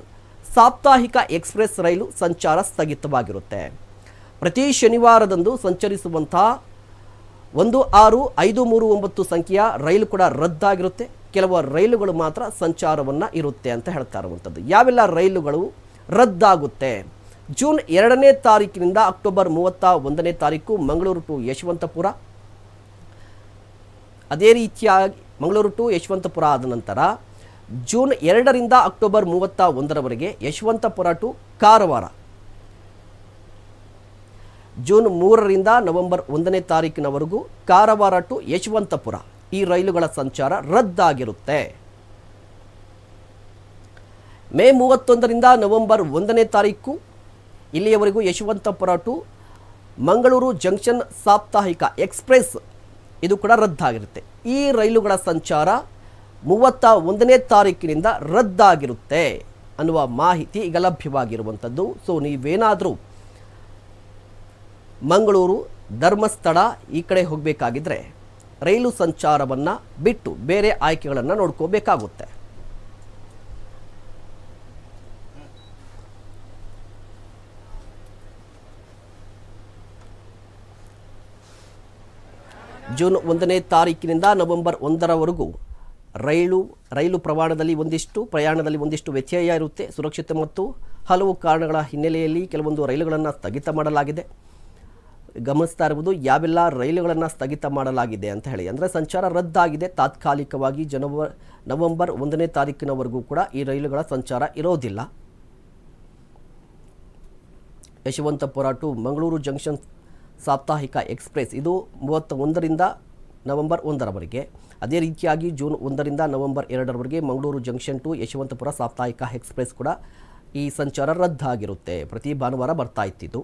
ಸಾಪ್ತಾಹಿಕ ಎಕ್ಸ್ಪ್ರೆಸ್ ರೈಲು ಸಂಚಾರ ಸ್ಥಗಿತವಾಗಿರುತ್ತೆ. ಪ್ರತಿ ಶನಿವಾರದಂದು ಸಂಚರಿಸುವಂಥ ಒಂದು ಆರು ಐದು ಮೂರು ಒಂಬತ್ತು ಸಂಖ್ಯೆಯ ರೈಲು ಕೂಡ ರದ್ದಾಗಿರುತ್ತೆ. ಕೆಲವು ರೈಲುಗಳು ಮಾತ್ರ ಸಂಚಾರವನ್ನು ಇರುತ್ತೆ ಅಂತ ಹೇಳ್ತಾ ಇರುವಂಥದ್ದು. ಯಾವೆಲ್ಲ ರೈಲುಗಳು ರದ್ದಾಗುತ್ತೆ? ಜೂನ್ ಎರಡನೇ ತಾರೀಕಿನಿಂದ ಅಕ್ಟೋಬರ್ ಮೂವತ್ತ ಒಂದನೇ ತಾರೀಕು ಮಂಗಳೂರು ಟು ಯಶವಂತಪುರ. ಅದೇ ರೀತಿಯಾಗಿ ಮಂಗಳೂರು ಟು ಯಶವಂತಪುರ ಆದ ನಂತರ ಜೂನ್ ಎರಡರಿಂದ ಅಕ್ಟೋಬರ್ ಮೂವತ್ತ ಒಂದರವರೆಗೆ ಯಶವಂತಪುರ ಟು ಕಾರವಾರ. ಜೂನ್ ಮೂರರಿಂದ ನವೆಂಬರ್ ಒಂದನೇ ತಾರೀಕಿನವರೆಗೂ ಕಾರವಾರ ಟು ಯಶವಂತಪುರ ಈ ರೈಲುಗಳ ಸಂಚಾರ ರದ್ದಾಗಿರುತ್ತೆ. ಮೇ ಮೂವತ್ತೊಂದರಿಂದ ನವೆಂಬರ್ ಒಂದನೇ ತಾರೀಕು ಇಲ್ಲಿಯವರೆಗೂ ಯಶವಂತಪುರ ಟು ಮಂಗಳೂರು ಜಂಕ್ಷನ್ ಸಾಪ್ತಾಹಿಕ ಎಕ್ಸ್ಪ್ರೆಸ್ ಇದು ಕೂಡ ರದ್ದಾಗಿರುತ್ತೆ. ಈ ರೈಲುಗಳ ಸಂಚಾರ ಮೂವತ್ತ ಒಂದನೇ ತಾರೀಕಿನಿಂದ ರದ್ದಾಗಿರುತ್ತೆ ಅನ್ನುವ ಮಾಹಿತಿ ಈಗ ಲಭ್ಯವಾಗಿರುವಂಥದ್ದು. ಸೊ ನೀವೇನಾದರೂ ಮಂಗಳೂರು ಧರ್ಮಸ್ಥಳ ಈ ಕಡೆ ಹೋಗಬೇಕಾಗಿದ್ದರೆ ರೈಲು ಸಂಚಾರವನ್ನು ಬಿಟ್ಟು ಬೇರೆ ಆಯ್ಕೆಗಳನ್ನು ನೋಡ್ಕೋಬೇಕಾಗುತ್ತೆ. ಜೂನ್ ಒಂದನೇ ತಾರೀಕಿನಿಂದ ನವೆಂಬರ್ ಒಂದರವರೆಗೂ ರೈಲು ರೈಲು ಪ್ರಯಾಣದಲ್ಲಿ ಒಂದಿಷ್ಟು ಪ್ರಯಾಣದಲ್ಲಿ ಒಂದಿಷ್ಟು ವ್ಯತ್ಯಯ ಇರುತ್ತೆ, ಸುರಕ್ಷತೆ ಮತ್ತು ಹಲವು ಕಾರಣಗಳ ಹಿನ್ನೆಲೆಯಲ್ಲಿ ಕೆಲವೊಂದು ರೈಲುಗಳನ್ನು ಸ್ಥಗಿತ ಮಾಡಲಾಗಿದೆ. ಗಮನಿಸ್ತಾ ಇರುವುದು ಯಾವೆಲ್ಲ ರೈಲುಗಳನ್ನು ಸ್ಥಗಿತ ಮಾಡಲಾಗಿದೆ ಅಂತ ಹೇಳಿ. ಅಂದರೆ ಸಂಚಾರ ರದ್ದಾಗಿದೆ. ತಾತ್ಕಾಲಿಕವಾಗಿ ಜನವ, ನವೆಂಬರ್ ಒಂದನೇ ತಾರೀಕಿನವರೆಗೂ ಕೂಡ ಈ ರೈಲುಗಳ ಸಂಚಾರ ಇರೋದಿಲ್ಲ. ಯಶವಂತಪುರ ಟು ಮಂಗಳೂರು ಜಂಕ್ಷನ್ ಸಾಪ್ತಾಹಿಕ ಎಕ್ಸ್ಪ್ರೆಸ್. ಇದು ಮೂವತ್ತ ಒಂದರಿಂದ ನವೆಂಬರ್ ಒಂದರವರೆಗೆ. ಅದೇ ರೀತಿಯಾಗಿ ಜೂನ್ ಒಂದರಿಂದ ನವೆಂಬರ್ ಎರಡರವರೆಗೆ ಮಂಗಳೂರು ಜಂಕ್ಷನ್ ಟು ಯಶವಂತಪುರ ಸಾಪ್ತಾಹಿಕ ಎಕ್ಸ್ಪ್ರೆಸ್ ಕೂಡ ಈ ಸಂಚಾರ ರದ್ದಾಗಿರುತ್ತೆ. ಪ್ರತಿ ಭಾನುವಾರ ಬರ್ತಾ ಇತ್ತಿದ್ದು.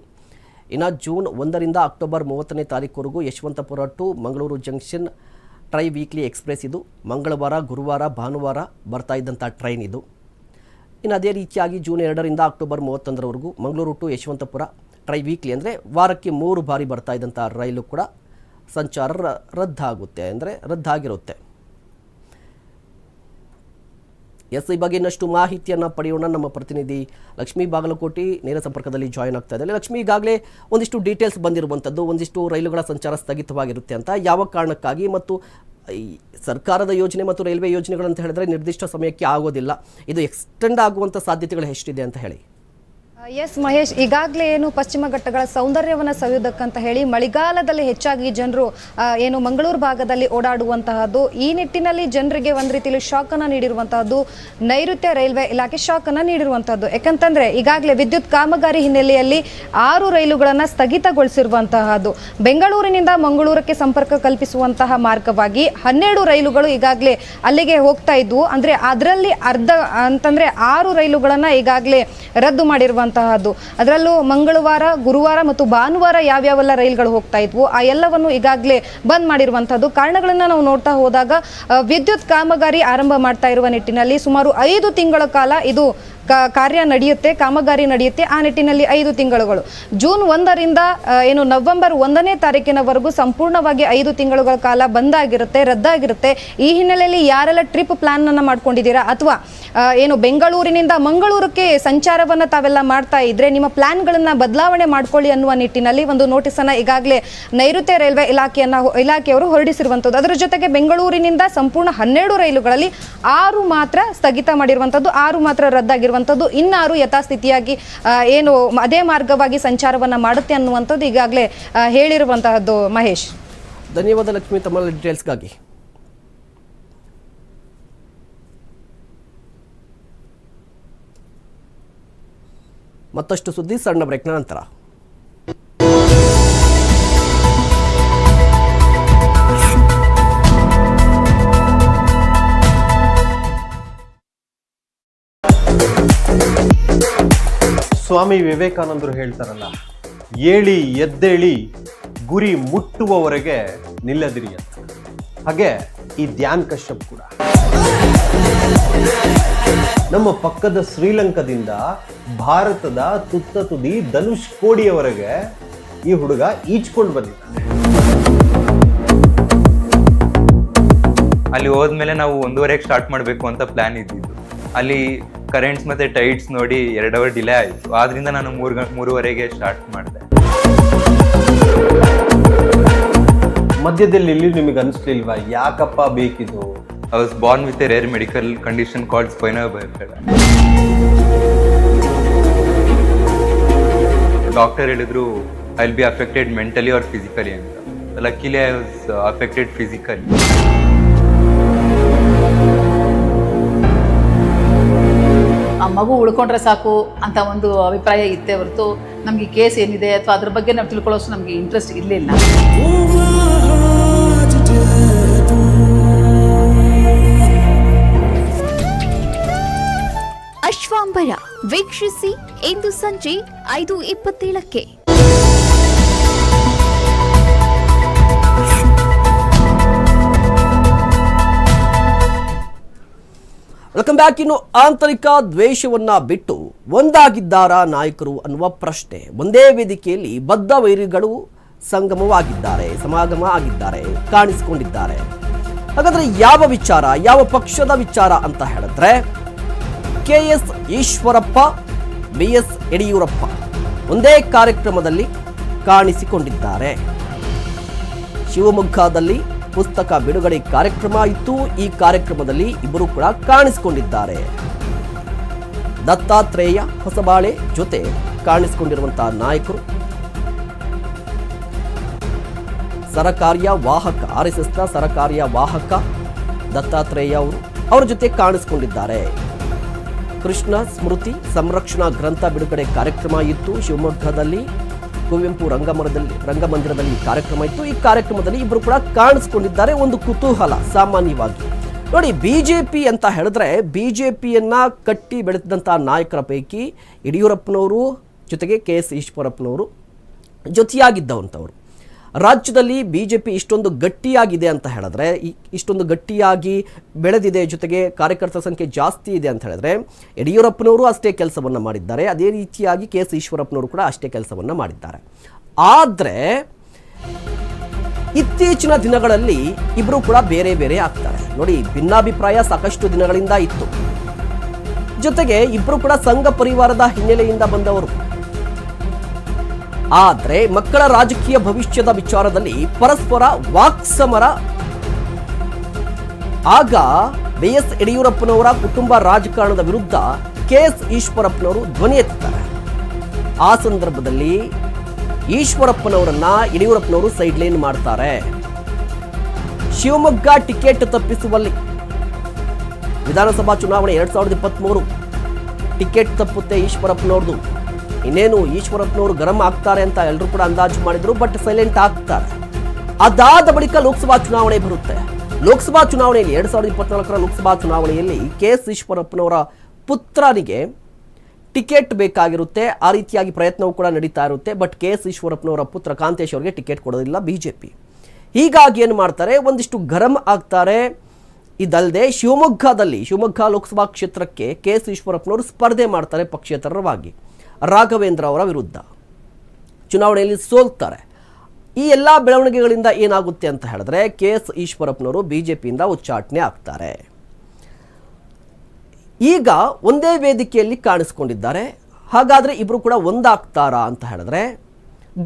ಇನ್ನು ಜೂನ್ ಒಂದರಿಂದ ಅಕ್ಟೋಬರ್ ಮೂವತ್ತನೇ ತಾರೀಕುವರೆಗೂ Yeshwantpur to Mangaluru junction tri weekly express ಇದು. ಮಂಗಳವಾರ, ಗುರುವಾರ, ಭಾನುವಾರ ಬರ್ತಾ ಇದ್ದಂಥ ಟ್ರೈನ್ ಇದು. ಇನ್ನು ಅದೇ ರೀತಿಯಾಗಿ ಜೂನ್ ಎರಡರಿಂದ October ಮೂವತ್ತೊಂದರವರೆಗೂ Mangaluru to Yeshwantpur tri weekly ಅಂದರೆ ವಾರಕ್ಕೆ ಮೂರು ಬಾರಿ ಬರ್ತಾ ಇದ್ದಂಥ ರೈಲು ಕೂಡ ಸಂಚಾರ ರದ್ದಾಗುತ್ತೆ ಅಂದರೆ ರದ್ದಾಗಿರುತ್ತೆ. ಎಸ್ ಈ ಬಗ್ಗೆ ಇನ್ನಷ್ಟು ಮಾಹಿತಿಯನ್ನು ಪಡೆಯೋಣ. ನಮ್ಮ ಪ್ರತಿನಿಧಿ ಲಕ್ಷ್ಮೀ ಬಾಗಲಕೋಟಿ ನೇರ ಸಂಪರ್ಕದಲ್ಲಿ ಜಾಯಿನ್ ಆಗ್ತಾ ಇದ್ದಾರೆ ಲಕ್ಷ್ಮಿ, ಈಗಾಗಲೇ ಒಂದಿಷ್ಟು ಡೀಟೇಲ್ಸ್ ಬಂದಿರುವಂಥದ್ದು ಒಂದಿಷ್ಟು ರೈಲುಗಳ ಸಂಚಾರ ಸ್ಥಗಿತವಾಗಿರುತ್ತೆ ಅಂತ. ಯಾವ ಕಾರಣಕ್ಕಾಗಿ ಮತ್ತು ಈ ಸರ್ಕಾರದ ಯೋಜನೆ ಮತ್ತು ರೈಲ್ವೆ ಯೋಜನೆಗಳಂತ ಹೇಳಿದ್ರೆ ನಿರ್ದಿಷ್ಟ ಸಮಯಕ್ಕೆ ಆಗೋದಿಲ್ಲ. ಇದು ಎಕ್ಸ್ಟೆಂಡ್ ಆಗುವಂಥ ಸಾಧ್ಯತೆಗಳು ಎಷ್ಟಿದೆ ಅಂತ ಹೇಳಿ. ಎಸ್ ಮಹೇಶ್, ಈಗಾಗಲೇ ಏನು ಪಶ್ಚಿಮ ಘಟ್ಟಗಳ ಸೌಂದರ್ಯವನ್ನು ಸವಿಯುವುದಕ್ಕಂತ ಹೇಳಿ ಮಳೆಗಾಲದಲ್ಲಿ ಹೆಚ್ಚಾಗಿ ಜನರು ಏನು ಮಂಗಳೂರು ಭಾಗದಲ್ಲಿ ಓಡಾಡುವಂತಹದ್ದು, ಈ ನಿಟ್ಟಿನಲ್ಲಿ ಜನರಿಗೆ ಒಂದು ರೀತಿಯಲ್ಲಿ ಶಾಕ್ ಅನ್ನ ನೀಡಿರುವಂತಹದ್ದು, ನೈಋತ್ಯ ರೈಲ್ವೆ ಇಲಾಖೆ ಶಾಕ್ ಅನ್ನ ನೀಡಿರುವಂತಹದ್ದು. ಯಾಕಂತಂದ್ರೆ, ಈಗಾಗಲೇ ವಿದ್ಯುತ್ ಕಾಮಗಾರಿ ಹಿನ್ನೆಲೆಯಲ್ಲಿ ಆರು ರೈಲುಗಳನ್ನು ಸ್ಥಗಿತಗೊಳಿಸಿರುವಂತಹದ್ದು. ಬೆಂಗಳೂರಿನಿಂದ ಮಂಗಳೂರಕ್ಕೆ ಸಂಪರ್ಕ ಕಲ್ಪಿಸುವಂತಹ ಮಾರ್ಗವಾಗಿ ಹನ್ನೆರಡು ರೈಲುಗಳು ಈಗಾಗಲೇ ಅಲ್ಲಿಗೆ ಹೋಗ್ತಾ ಇದ್ವು. ಅಂದ್ರೆ, ಅದರಲ್ಲಿ ಅರ್ಧ, ಅಂತಂದ್ರೆ ಆರು ರೈಲುಗಳನ್ನ ಈಗಾಗಲೇ ರದ್ದು ಮಾಡಿರುವಂತಹದ್ದು ಅದರಲ್ಲೂ ಮಂಗಳವಾರ, ಗುರುವಾರ ಮತ್ತು ಭಾನುವಾರ ಯಾವ್ಯಾವೆಲ್ಲ ರೈಲುಗಳು ಹೋಗ್ತಾ ಇದ್ವು, ಆ ಎಲ್ಲವನ್ನು ಈಗಾಗಲೇ ಬಂದ್ ಮಾಡಿರುವಂತಹದ್ದು. ಕಾರಣಗಳನ್ನ ನಾವು ನೋಡ್ತಾ ಹೋದಾಗ ವಿದ್ಯುತ್ ಕಾಮಗಾರಿ ಆರಂಭ ಮಾಡ್ತಾ ಇರುವ ನಿಟ್ಟಿನಲ್ಲಿ ಸುಮಾರು ಐದು ತಿಂಗಳ ಕಾಲ ಇದು ಕಾರ್ಯ ನಡೆಯುತ್ತೆ, ಕಾಮಗಾರಿ ನಡೆಯುತ್ತೆ, ಆ ನಿಟ್ಟಿನಲ್ಲಿ ಐದು ತಿಂಗಳುಗಳು. ಜೂನ್ ಒಂದರಿಂದ ಏನು ನವೆಂಬರ್ ಒಂದನೇ ತಾರೀಕಿನವರೆಗೂ ಸಂಪೂರ್ಣವಾಗಿ ಐದು ತಿಂಗಳುಗಳ ಕಾಲ ಬಂದಾಗಿರುತ್ತೆ, ರದ್ದಾಗಿರುತ್ತೆ. ಈ ಹಿನ್ನೆಲೆಯಲ್ಲಿ ಯಾರೆಲ್ಲ ಟ್ರಿಪ್ ಪ್ಲಾನ್ ಅನ್ನ ಮಾಡ್ಕೊಂಡಿದ್ದೀರಾ ಅಥವಾ ಏನು ಬೆಂಗಳೂರಿನಿಂದ ಮಂಗಳೂರಕ್ಕೆ ಸಂಚಾರವನ್ನ ತಾವೆಲ್ಲ ಮಾಡ್ತಾ ಇದ್ರೆ ನಿಮ್ಮ ಪ್ಲಾನ್ಗಳನ್ನು ಬದಲಾವಣೆ ಮಾಡ್ಕೊಳ್ಳಿ ಅನ್ನುವ ನಿಟ್ಟಿನಲ್ಲಿ ಒಂದು ನೋಟಿಸ್ ಅನ್ನ ಈಗಾಗಲೇ ನೈಋತ್ಯ ರೈಲ್ವೆ ಇಲಾಖೆಯನ್ನ, ಇಲಾಖೆಯವರು ಹೊರಡಿಸಿರುವಂಥದ್ದು. ಅದರ ಜೊತೆಗೆ ಬೆಂಗಳೂರಿನಿಂದ ಸಂಪೂರ್ಣ ಹನ್ನೆರಡು ರೈಲುಗಳಲ್ಲಿ ಆರು ಮಾತ್ರ ಸ್ಥಗಿತ ಮಾಡಿರುವಂಥದ್ದು, ಆರು ಮಾತ್ರ ರದ್ದಾಗಿರುವಂಥದ್ದು ಇನ್ನಾರು ಯಥಾಸ್ಥಿತಿಯಾಗಿ ಏನು ಅದೇ ಮಾರ್ಗವಾಗಿ ಸಂಚಾರವನ್ನ ಮಾಡುತ್ತೆ ಅನ್ನುವಂಥದ್ದು ಈಗಾಗಲೇ ಹೇಳಿರುವಂತಹದ್ದು ಮಹೇಶ್. ಧನ್ಯವಾದ ಲಕ್ಷ್ಮಿ ತಮ್ಮ ಡೀಟೇಲ್ಸ್ಗಾಗಿ ಮತ್ತಷ್ಟು ಸುದ್ದಿ ಸಣ್ಣ ಬ್ರೇಕ್ನ ನಂತರ. ಸ್ವಾಮಿ ವಿವೇಕಾನಂದರು ಹೇಳ್ತಾರಲ್ಲ, ಏಳಿ ಎದ್ದೇಳಿ, ಗುರಿ ಮುಟ್ಟುವವರೆಗೆ ನಿಲ್ಲದಿರಿ ಅಂತ. ಹಾಗೆ ಈ ಧ್ಯಾನ್ ಕಶ್ಯಪ್ ಕೂಡ. ನಮ್ಮ ಪಕ್ಕದ ಶ್ರೀಲಂಕಾದಿಂದ ಭಾರತದ ತುತ್ತ ತುದಿ ಧನುಷ್ ಕೋಡಿಯವರೆಗೆ ಈ ಹುಡುಗ ಈಚ್ಕೊಂಡು ಬಂದಿದ್ದಾನೆ. ಅಲ್ಲಿ ಹೋದ್ಮೇಲೆ ನಾವು ಒಂದೂವರೆಗೆ ಸ್ಟಾರ್ಟ್ ಮಾಡಬೇಕು ಅಂತ ಪ್ಲಾನ್ ಇದ್ದಿದ್ದು. ಅಲ್ಲಿ ಕರೆಂಟ್ಸ್ ಮತ್ತೆ ಟೈಟ್ಸ್ ನೋಡಿ ಎರಡು ಅವರ್ ಡಿಲೇ ಆಯಿತು. ಆದ್ರಿಂದ ನಾನು ಮೂರು ಗಂಟೆ ಮೂರುವರೆಗೆ ಸ್ಟಾರ್ಟ್ ಮಾಡಿದೆ. ಮಧ್ಯದಲ್ಲಿ ಇಲ್ಲಿ ನಿಮಗೆ ಅನಿಸ್ಲಿಲ್ವಾ? ಯಾಕಪ್ಪ ಬೇಕಿದು? I was born with a rare medical condition called spinal bifida doctor ಹೇಳಿದ್ರು I will be affected mentally or physically ಅಂತ luckily I was affected physically ಆ ಮಗು ಉಳ್ಕೊಂಡ್ರೆ ಸಾಕು ಅಂತ ಒಂದು ಅಭಿಪ್ರಾಯ ಇತ್ತೇ ಹೊರತು ನಮಗೆ ಕೇಸ್ ಏನಿದೆ ಅಥವಾ ಅದ್ರ ಬಗ್ಗೆ ನಾವು ತಿಳ್ಕೊಳ್ಳೋಷ್ಟು ನಮಗೆ ಇಂಟ್ರೆಸ್ಟ್ ಇರಲಿಲ್ಲ. ಅಶ್ವಾಂಬರ ವೀಕ್ಷಿಸಿ ಇಂದು ಸಂಜೆ ಐದು ಇಪ್ಪತ್ತೇಳಕ್ಕೆ. ವೆಲ್ಕಮ್ ಬ್ಯಾಕ್ ಇನ್ನು ಆಂತರಿಕ ದ್ವೇಷವನ್ನು ಬಿಟ್ಟು ಒಂದಾಗಿದ್ದಾರಾ ನಾಯಕರು ಅನ್ನುವ ಪ್ರಶ್ನೆ. ಒಂದೇ ವೇದಿಕೆಯಲ್ಲಿ ಬದ್ಧ ವೈರಿಗಳು ಸಂಗಮವಾಗಿದ್ದಾರೆ, ಸಮಾಗಮ ಆಗಿದ್ದಾರೆ, ಕಾಣಿಸಿಕೊಂಡಿದ್ದಾರೆ. ಹಾಗಾದರೆ ಯಾವ ವಿಚಾರ, ಯಾವ ಪಕ್ಷದ ವಿಚಾರ ಅಂತ ಹೇಳಿದ್ರೆ, K S Eshwarappa, B S Yediyurappa ಒಂದೇ ಕಾರ್ಯಕ್ರಮದಲ್ಲಿ ಕಾಣಿಸಿಕೊಂಡಿದ್ದಾರೆ. ಶಿವಮೊಗ್ಗದಲ್ಲಿ ಪುಸ್ತಕ ಬಿಡುಗಡೆ ಕಾರ್ಯಕ್ರಮ ಇತ್ತು. ಈ ಕಾರ್ಯಕ್ರಮದಲ್ಲಿ ಇಬ್ಬರು ಕೂಡ ಕಾಣಿಸಿಕೊಂಡಿದ್ದಾರೆ. ದತ್ತಾತ್ರೇಯ ಹೊಸಬಾಳೆ ಜೊತೆ ಕಾಣಿಸಿಕೊಂಡಿರುವಂತಹ ನಾಯಕರು. ಸರಕಾರಿಯ ವಾಹಕ ಆರ್ ಎಸ್ ಎಸ್ನ ಸರಕಾರಿಯ ವಾಹಕ ದತ್ತಾತ್ರೇಯ ಅವರು ಅವರ ಜೊತೆ ಕಾಣಿಸಿಕೊಂಡಿದ್ದಾರೆ. ಕೃಷ್ಣ ಸ್ಮೃತಿ ಸಂರಕ್ಷಣಾ ಗ್ರಂಥ ಬಿಡುಗಡೆ ಕಾರ್ಯಕ್ರಮ ಇತ್ತು ಶಿವಮೊಗ್ಗದಲ್ಲಿ. ಕುವೆಂಪು ರಂಗಮರದಲ್ಲಿ ರಂಗಮಂದಿರದಲ್ಲಿ ಈ ಕಾರ್ಯಕ್ರಮ ಇತ್ತು. ಈ ಕಾರ್ಯಕ್ರಮದಲ್ಲಿ ಇಬ್ಬರು ಕೂಡ ಕಾಣಿಸ್ಕೊಂಡಿದ್ದಾರೆ. ಒಂದು ಕುತೂಹಲ ಸಾಮಾನ್ಯವಾಗಿ. ನೋಡಿ, ಬಿಜೆಪಿ ಅಂತ ಹೇಳಿದ್ರೆ ಬಿಜೆಪಿಯನ್ನ ಕಟ್ಟಿ ಬೆಳೆದಂಥ ನಾಯಕರ ಪೈಕಿ ಯಡಿಯೂರಪ್ಪನವರು ಜೊತೆಗೆ ಕೆ ಎಸ್ ಈಶ್ವರಪ್ಪನವರು ಜೊತೆಯಾಗಿದ್ದವಂಥವ್ರು ರಾಜ್ಯದಲ್ಲಿ ಬಿಜೆಪಿ ಇಷ್ಟೊಂದು ಗಟ್ಟಿಯಾಗಿದೆ ಅಂತ ಹೇಳಿದ್ರೆ ಇಷ್ಟೊಂದು ಗಟ್ಟಿಯಾಗಿ ಬೆಳೆದಿದೆ ಜೊತೆಗೆ ಕಾರ್ಯಕರ್ತರ ಸಂಖ್ಯೆ ಜಾಸ್ತಿ ಇದೆ ಅಂತ ಹೇಳಿದ್ರೆ, ಯಡಿಯೂರಪ್ಪನವರು ಅಷ್ಟೇ ಕೆಲಸವನ್ನು ಮಾಡಿದ್ದಾರೆ. ಅದೇ ರೀತಿಯಾಗಿ ಕೆ ಎಸ್ ಈಶ್ವರಪ್ಪನವರು ಕೂಡ ಅಷ್ಟೇ ಕೆಲಸವನ್ನು ಮಾಡಿದ್ದಾರೆ. ಆದರೆ, ಇತ್ತೀಚಿನ ದಿನಗಳಲ್ಲಿ ಇಬ್ಬರು ಕೂಡ ಬೇರೆ ಬೇರೆ ಆಗ್ತಾರೆ. ನೋಡಿ, ಭಿನ್ನಾಭಿಪ್ರಾಯ ಸಾಕಷ್ಟು ದಿನಗಳಿಂದ ಇತ್ತು. ಜೊತೆಗೆ ಇಬ್ಬರು ಕೂಡ ಸಂಘ ಪರಿವಾರದ ಹಿನ್ನೆಲೆಯಿಂದ ಬಂದವರು. ಆದ್ರೆ ಮಕ್ಕಳ ರಾಜಕೀಯ ಭವಿಷ್ಯದ ವಿಚಾರದಲ್ಲಿ ಪರಸ್ಪರ ವಾಕ್ಸಮರ. ಆಗ ಬಿ ಎಸ್ ಯಡಿಯೂರಪ್ಪನವರ ಕುಟುಂಬ ರಾಜಕಾರಣದ ವಿರುದ್ಧ ಕೆ ಎಸ್ ಈಶ್ವರಪ್ಪನವರು ಧ್ವನಿ ಎತ್ತಾರೆ ಆ ಸಂದರ್ಭದಲ್ಲಿ ಈಶ್ವರಪ್ಪನವರನ್ನ ಯಡಿಯೂರಪ್ಪನವರು ಸೈಡ್ ಲೈನ್ ಮಾಡ್ತಾರೆ. ಶಿವಮೊಗ್ಗ ಟಿಕೆಟ್ ತಪ್ಪಿಸುವಲ್ಲಿ ವಿಧಾನಸಭಾ ಚುನಾವಣೆ ಎರಡ್ ಸಾವಿರದ ಇಪ್ಪತ್ತ್ಮೂರು ಟಿಕೆಟ್ ತಪ್ಪುತ್ತೆ ಈಶ್ವರಪ್ಪನವ್ರದ್ದು ಇನ್ನೇನು ಈಶ್ವರಪ್ಪನವರು ಗರಂ ಆಗ್ತಾರೆ ಅಂತ ಎಲ್ಲರೂ ಕೂಡ ಅಂದಾಜು ಮಾಡಿದ್ರು ಬಟ್ ಸೈಲೆಂಟ್ ಆಗ್ತಾರೆ. ಅದಾದ ಬಳಿಕ ಲೋಕಸಭಾ ಚುನಾವಣೆ ಬರುತ್ತೆ. ಲೋಕಸಭಾ ಚುನಾವಣೆಯಲ್ಲಿ ಎರಡು ಸಾವಿರದ ಇಪ್ಪತ್ನಾಲ್ಕರ ಲೋಕಸಭಾ ಚುನಾವಣೆಯಲ್ಲಿ ಕೆ ಎಸ್ ಈಶ್ವರಪ್ಪನವರ ಪುತ್ರನಿಗೆ ಟಿಕೆಟ್ ಬೇಕಾಗಿರುತ್ತೆ. ಆ ರೀತಿಯಾಗಿ ಪ್ರಯತ್ನವೂ ಕೂಡ ನಡೀತಾ ಇರುತ್ತೆ ಬಟ್ ಕೆ ಎಸ್ ಈಶ್ವರಪ್ಪನವರ ಪುತ್ರ ಕಾಂತೇಶ್ ಅವರಿಗೆ ಟಿಕೆಟ್ ಕೊಡೋದಿಲ್ಲ ಬಿಜೆಪಿ. ಹೀಗಾಗಿ ಏನು ಮಾಡ್ತಾರೆ, ಒಂದಿಷ್ಟು ಗರಂ ಆಗ್ತಾರೆ. ಇದಲ್ಲದೆ ಶಿವಮೊಗ್ಗದಲ್ಲಿ, ಶಿವಮೊಗ್ಗ ಲೋಕಸಭಾ ಕ್ಷೇತ್ರಕ್ಕೆ ಕೆ ಎಸ್ ಈಶ್ವರಪ್ಪನವರು ಸ್ಪರ್ಧೆ ಮಾಡ್ತಾರೆ ಪಕ್ಷೇತರವಾಗಿ ರಾಘವೇಂದ್ರ ಅವರ ವಿರುದ್ಧ. ಚುನಾವಣೆಯಲ್ಲಿ ಸೋಲ್ತಾರೆ. ಈ ಎಲ್ಲ ಬೆಳವಣಿಗೆಗಳಿಂದ ಏನಾಗುತ್ತೆ ಅಂತ ಹೇಳಿದ್ರೆ ಕೆ ಎಸ್ ಈಶ್ವರಪ್ಪನವರು ಬಿ ಜೆ ಪಿಯಿಂದ ಉಚ್ಚಾಟನೆ ಆಗ್ತಾರೆ. ಈಗ ಒಂದೇ ವೇದಿಕೆಯಲ್ಲಿ ಕಾಣಿಸ್ಕೊಂಡಿದ್ದಾರೆ. ಹಾಗಾದರೆ ಇಬ್ಬರು ಕೂಡ ಒಂದಾಗ್ತಾರಾ ಅಂತ ಹೇಳಿದ್ರೆ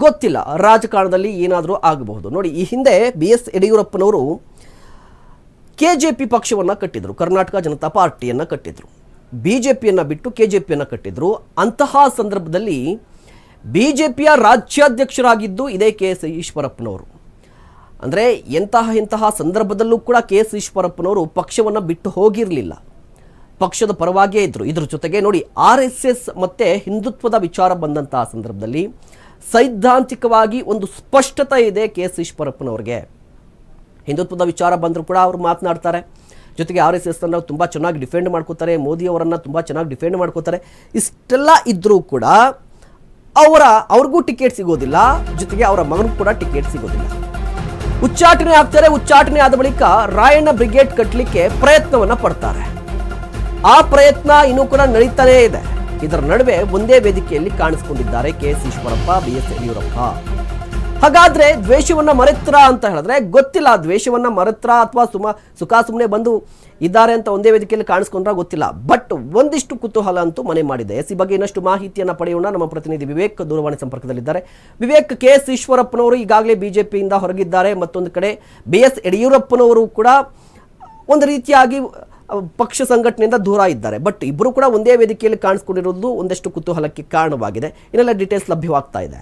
ಗೊತ್ತಿಲ್ಲ. ರಾಜಕಾರಣದಲ್ಲಿ ಏನಾದರೂ ಆಗಬಹುದು. ನೋಡಿ, ಈ ಹಿಂದೆ ಬಿ ಎಸ್ ಯಡಿಯೂರಪ್ಪನವರು ಕೆ ಜೆ ಪಿ ಪಕ್ಷವನ್ನು ಕಟ್ಟಿದರು. ಕರ್ನಾಟಕ ಜನತಾ ಪಾರ್ಟಿಯನ್ನು ಕಟ್ಟಿದ್ರು. ಬಿ ಜೆ ಪಿಯನ್ನು ಬಿಟ್ಟು ಕೆ ಜೆ ಪಿಯನ್ನು ಕಟ್ಟಿದ್ರು. ಅಂತಹ ಸಂದರ್ಭದಲ್ಲಿ ಬಿ ಜೆ ಪಿಯ ರಾಜ್ಯಾಧ್ಯಕ್ಷರಾಗಿದ್ದು ಇದೇ ಕೆ ಎಸ್ ಈಶ್ವರಪ್ಪನವರು. ಅಂದರೆ ಎಂತಹ ಇಂತಹ ಸಂದರ್ಭದಲ್ಲೂ ಕೂಡ ಕೆ ಎಸ್ ಈಶ್ವರಪ್ಪನವರು ಪಕ್ಷವನ್ನು ಬಿಟ್ಟು ಹೋಗಿರಲಿಲ್ಲ. ಪಕ್ಷದ ಪರವಾಗಿಯೇ ಇದ್ದರು ಇದ್ರ ಜೊತೆಗೆ ನೋಡಿ ಆರ್ ಎಸ್ ಎಸ್ ಮತ್ತು ಹಿಂದುತ್ವದ ವಿಚಾರ ಬಂದಂತಹ ಸಂದರ್ಭದಲ್ಲಿ ಸೈದ್ಧಾಂತಿಕವಾಗಿ ಒಂದು ಸ್ಪಷ್ಟತೆ ಇದೆ ಕೆ ಎಸ್ ಈಶ್ವರಪ್ಪನವ್ರಿಗೆ. ಹಿಂದುತ್ವದ ವಿಚಾರ ಬಂದರೂ ಕೂಡ ಅವರು ಮಾತನಾಡ್ತಾರೆ. ಜೊತೆಗೆ ಆರ್ ಎಸ್ ಎಸ್ ಅನ್ನು ತುಂಬ ಚೆನ್ನಾಗಿ ಡಿಫೆಂಡ್ ಮಾಡ್ಕೋತಾರೆ, ಮೋದಿ ಅವರನ್ನು ತುಂಬ ಚೆನ್ನಾಗಿ ಡಿಫೆಂಡ್ ಮಾಡ್ಕೋತಾರೆ. ಇಷ್ಟೆಲ್ಲ ಇದ್ದರೂ ಕೂಡ ಅವರ, ಅವ್ರಿಗೂ ಟಿಕೆಟ್ ಸಿಗೋದಿಲ್ಲ, ಜೊತೆಗೆ ಅವರ ಮಗನಿಗೂ ಕೂಡ ಟಿಕೆಟ್ ಸಿಗೋದಿಲ್ಲ. ಉಚ್ಚಾಟನೆ ಆಗ್ತಾರೆ ಉಚ್ಚಾಟನೆ ಆದ ಬಳಿಕ ರಾಯಣ್ಣ ಬ್ರಿಗೇಡ್ ಕಟ್ಟಲಿಕ್ಕೆ ಪ್ರಯತ್ನವನ್ನು ಪಡ್ತಾರೆ. ಆ ಪ್ರಯತ್ನ ಇನ್ನೂ ಕೂಡ ನಡೀತಾನೇ ಇದೆ. ಇದರ ನಡುವೆ ಒಂದೇ ವೇದಿಕೆಯಲ್ಲಿ ಕಾಣಿಸಿಕೊಂಡಿದ್ದಾರೆ K S Eshwarappa, B S Yediyurappa. ಹಾಗಾದ್ರೆ ದ್ವೇಷವನ್ನ ಮರೆತ್ರ ಅಂತ ಹೇಳಿದ್ರೆ ಗೊತ್ತಿಲ್ಲ. ದ್ವೇಷವನ್ನ ಮರೆತ್ರ ಅಥವಾ ಸುಮ, ಸುಖ ಸುಮ್ಮನೆ ಬಂದು ಇದ್ದಾರೆ ಅಂತ ಒಂದೇ ವೇದಿಕೆಯಲ್ಲಿ ಕಾಣಿಸ್ಕೊಂಡ್ರ ಗೊತ್ತಿಲ್ಲ. ಬಟ್ ಒಂದಿಷ್ಟು ಕುತೂಹಲ ಅಂತೂ ಮನೆ ಮಾಡಿದೆ. ಎಸ್ ಈ ಬಗ್ಗೆ ಇನ್ನಷ್ಟು ಮಾಹಿತಿಯನ್ನ ಪಡೆಯೋಣ. ನಮ್ಮ ಪ್ರತಿನಿಧಿ ವಿವೇಕ್ ದೂರವಾಣಿ ಸಂಪರ್ಕದಲ್ಲಿದ್ದಾರೆ. ವಿವೇಕ್ ಕೆ ಎಸ್ ಈಶ್ವರಪ್ಪನವರು ಈಗಾಗಲೇ ಬಿಜೆಪಿಯಿಂದ ಹೊರಗಿದ್ದಾರೆ. ಮತ್ತೊಂದು ಕಡೆ ಬಿ ಎಸ್ ಯಡಿಯೂರಪ್ಪನವರು ಕೂಡ ಒಂದು ರೀತಿಯಾಗಿ ಪಕ್ಷ ಸಂಘಟನೆಯಿಂದ ದೂರ ಇದ್ದಾರೆ. ಬಟ್ ಇಬ್ಬರು ಕೂಡ ಒಂದೇ ವೇದಿಕೆಯಲ್ಲಿ ಕಾಣಿಸ್ಕೊಂಡಿರೋದು ಒಂದಷ್ಟು ಕುತೂಹಲಕ್ಕೆ ಕಾರಣವಾಗಿದೆ. ಇನ್ನೆಲ್ಲ ಡೀಟೇಲ್ಸ್ ಲಭ್ಯವಾಗ್ತಾ ಇದೆ.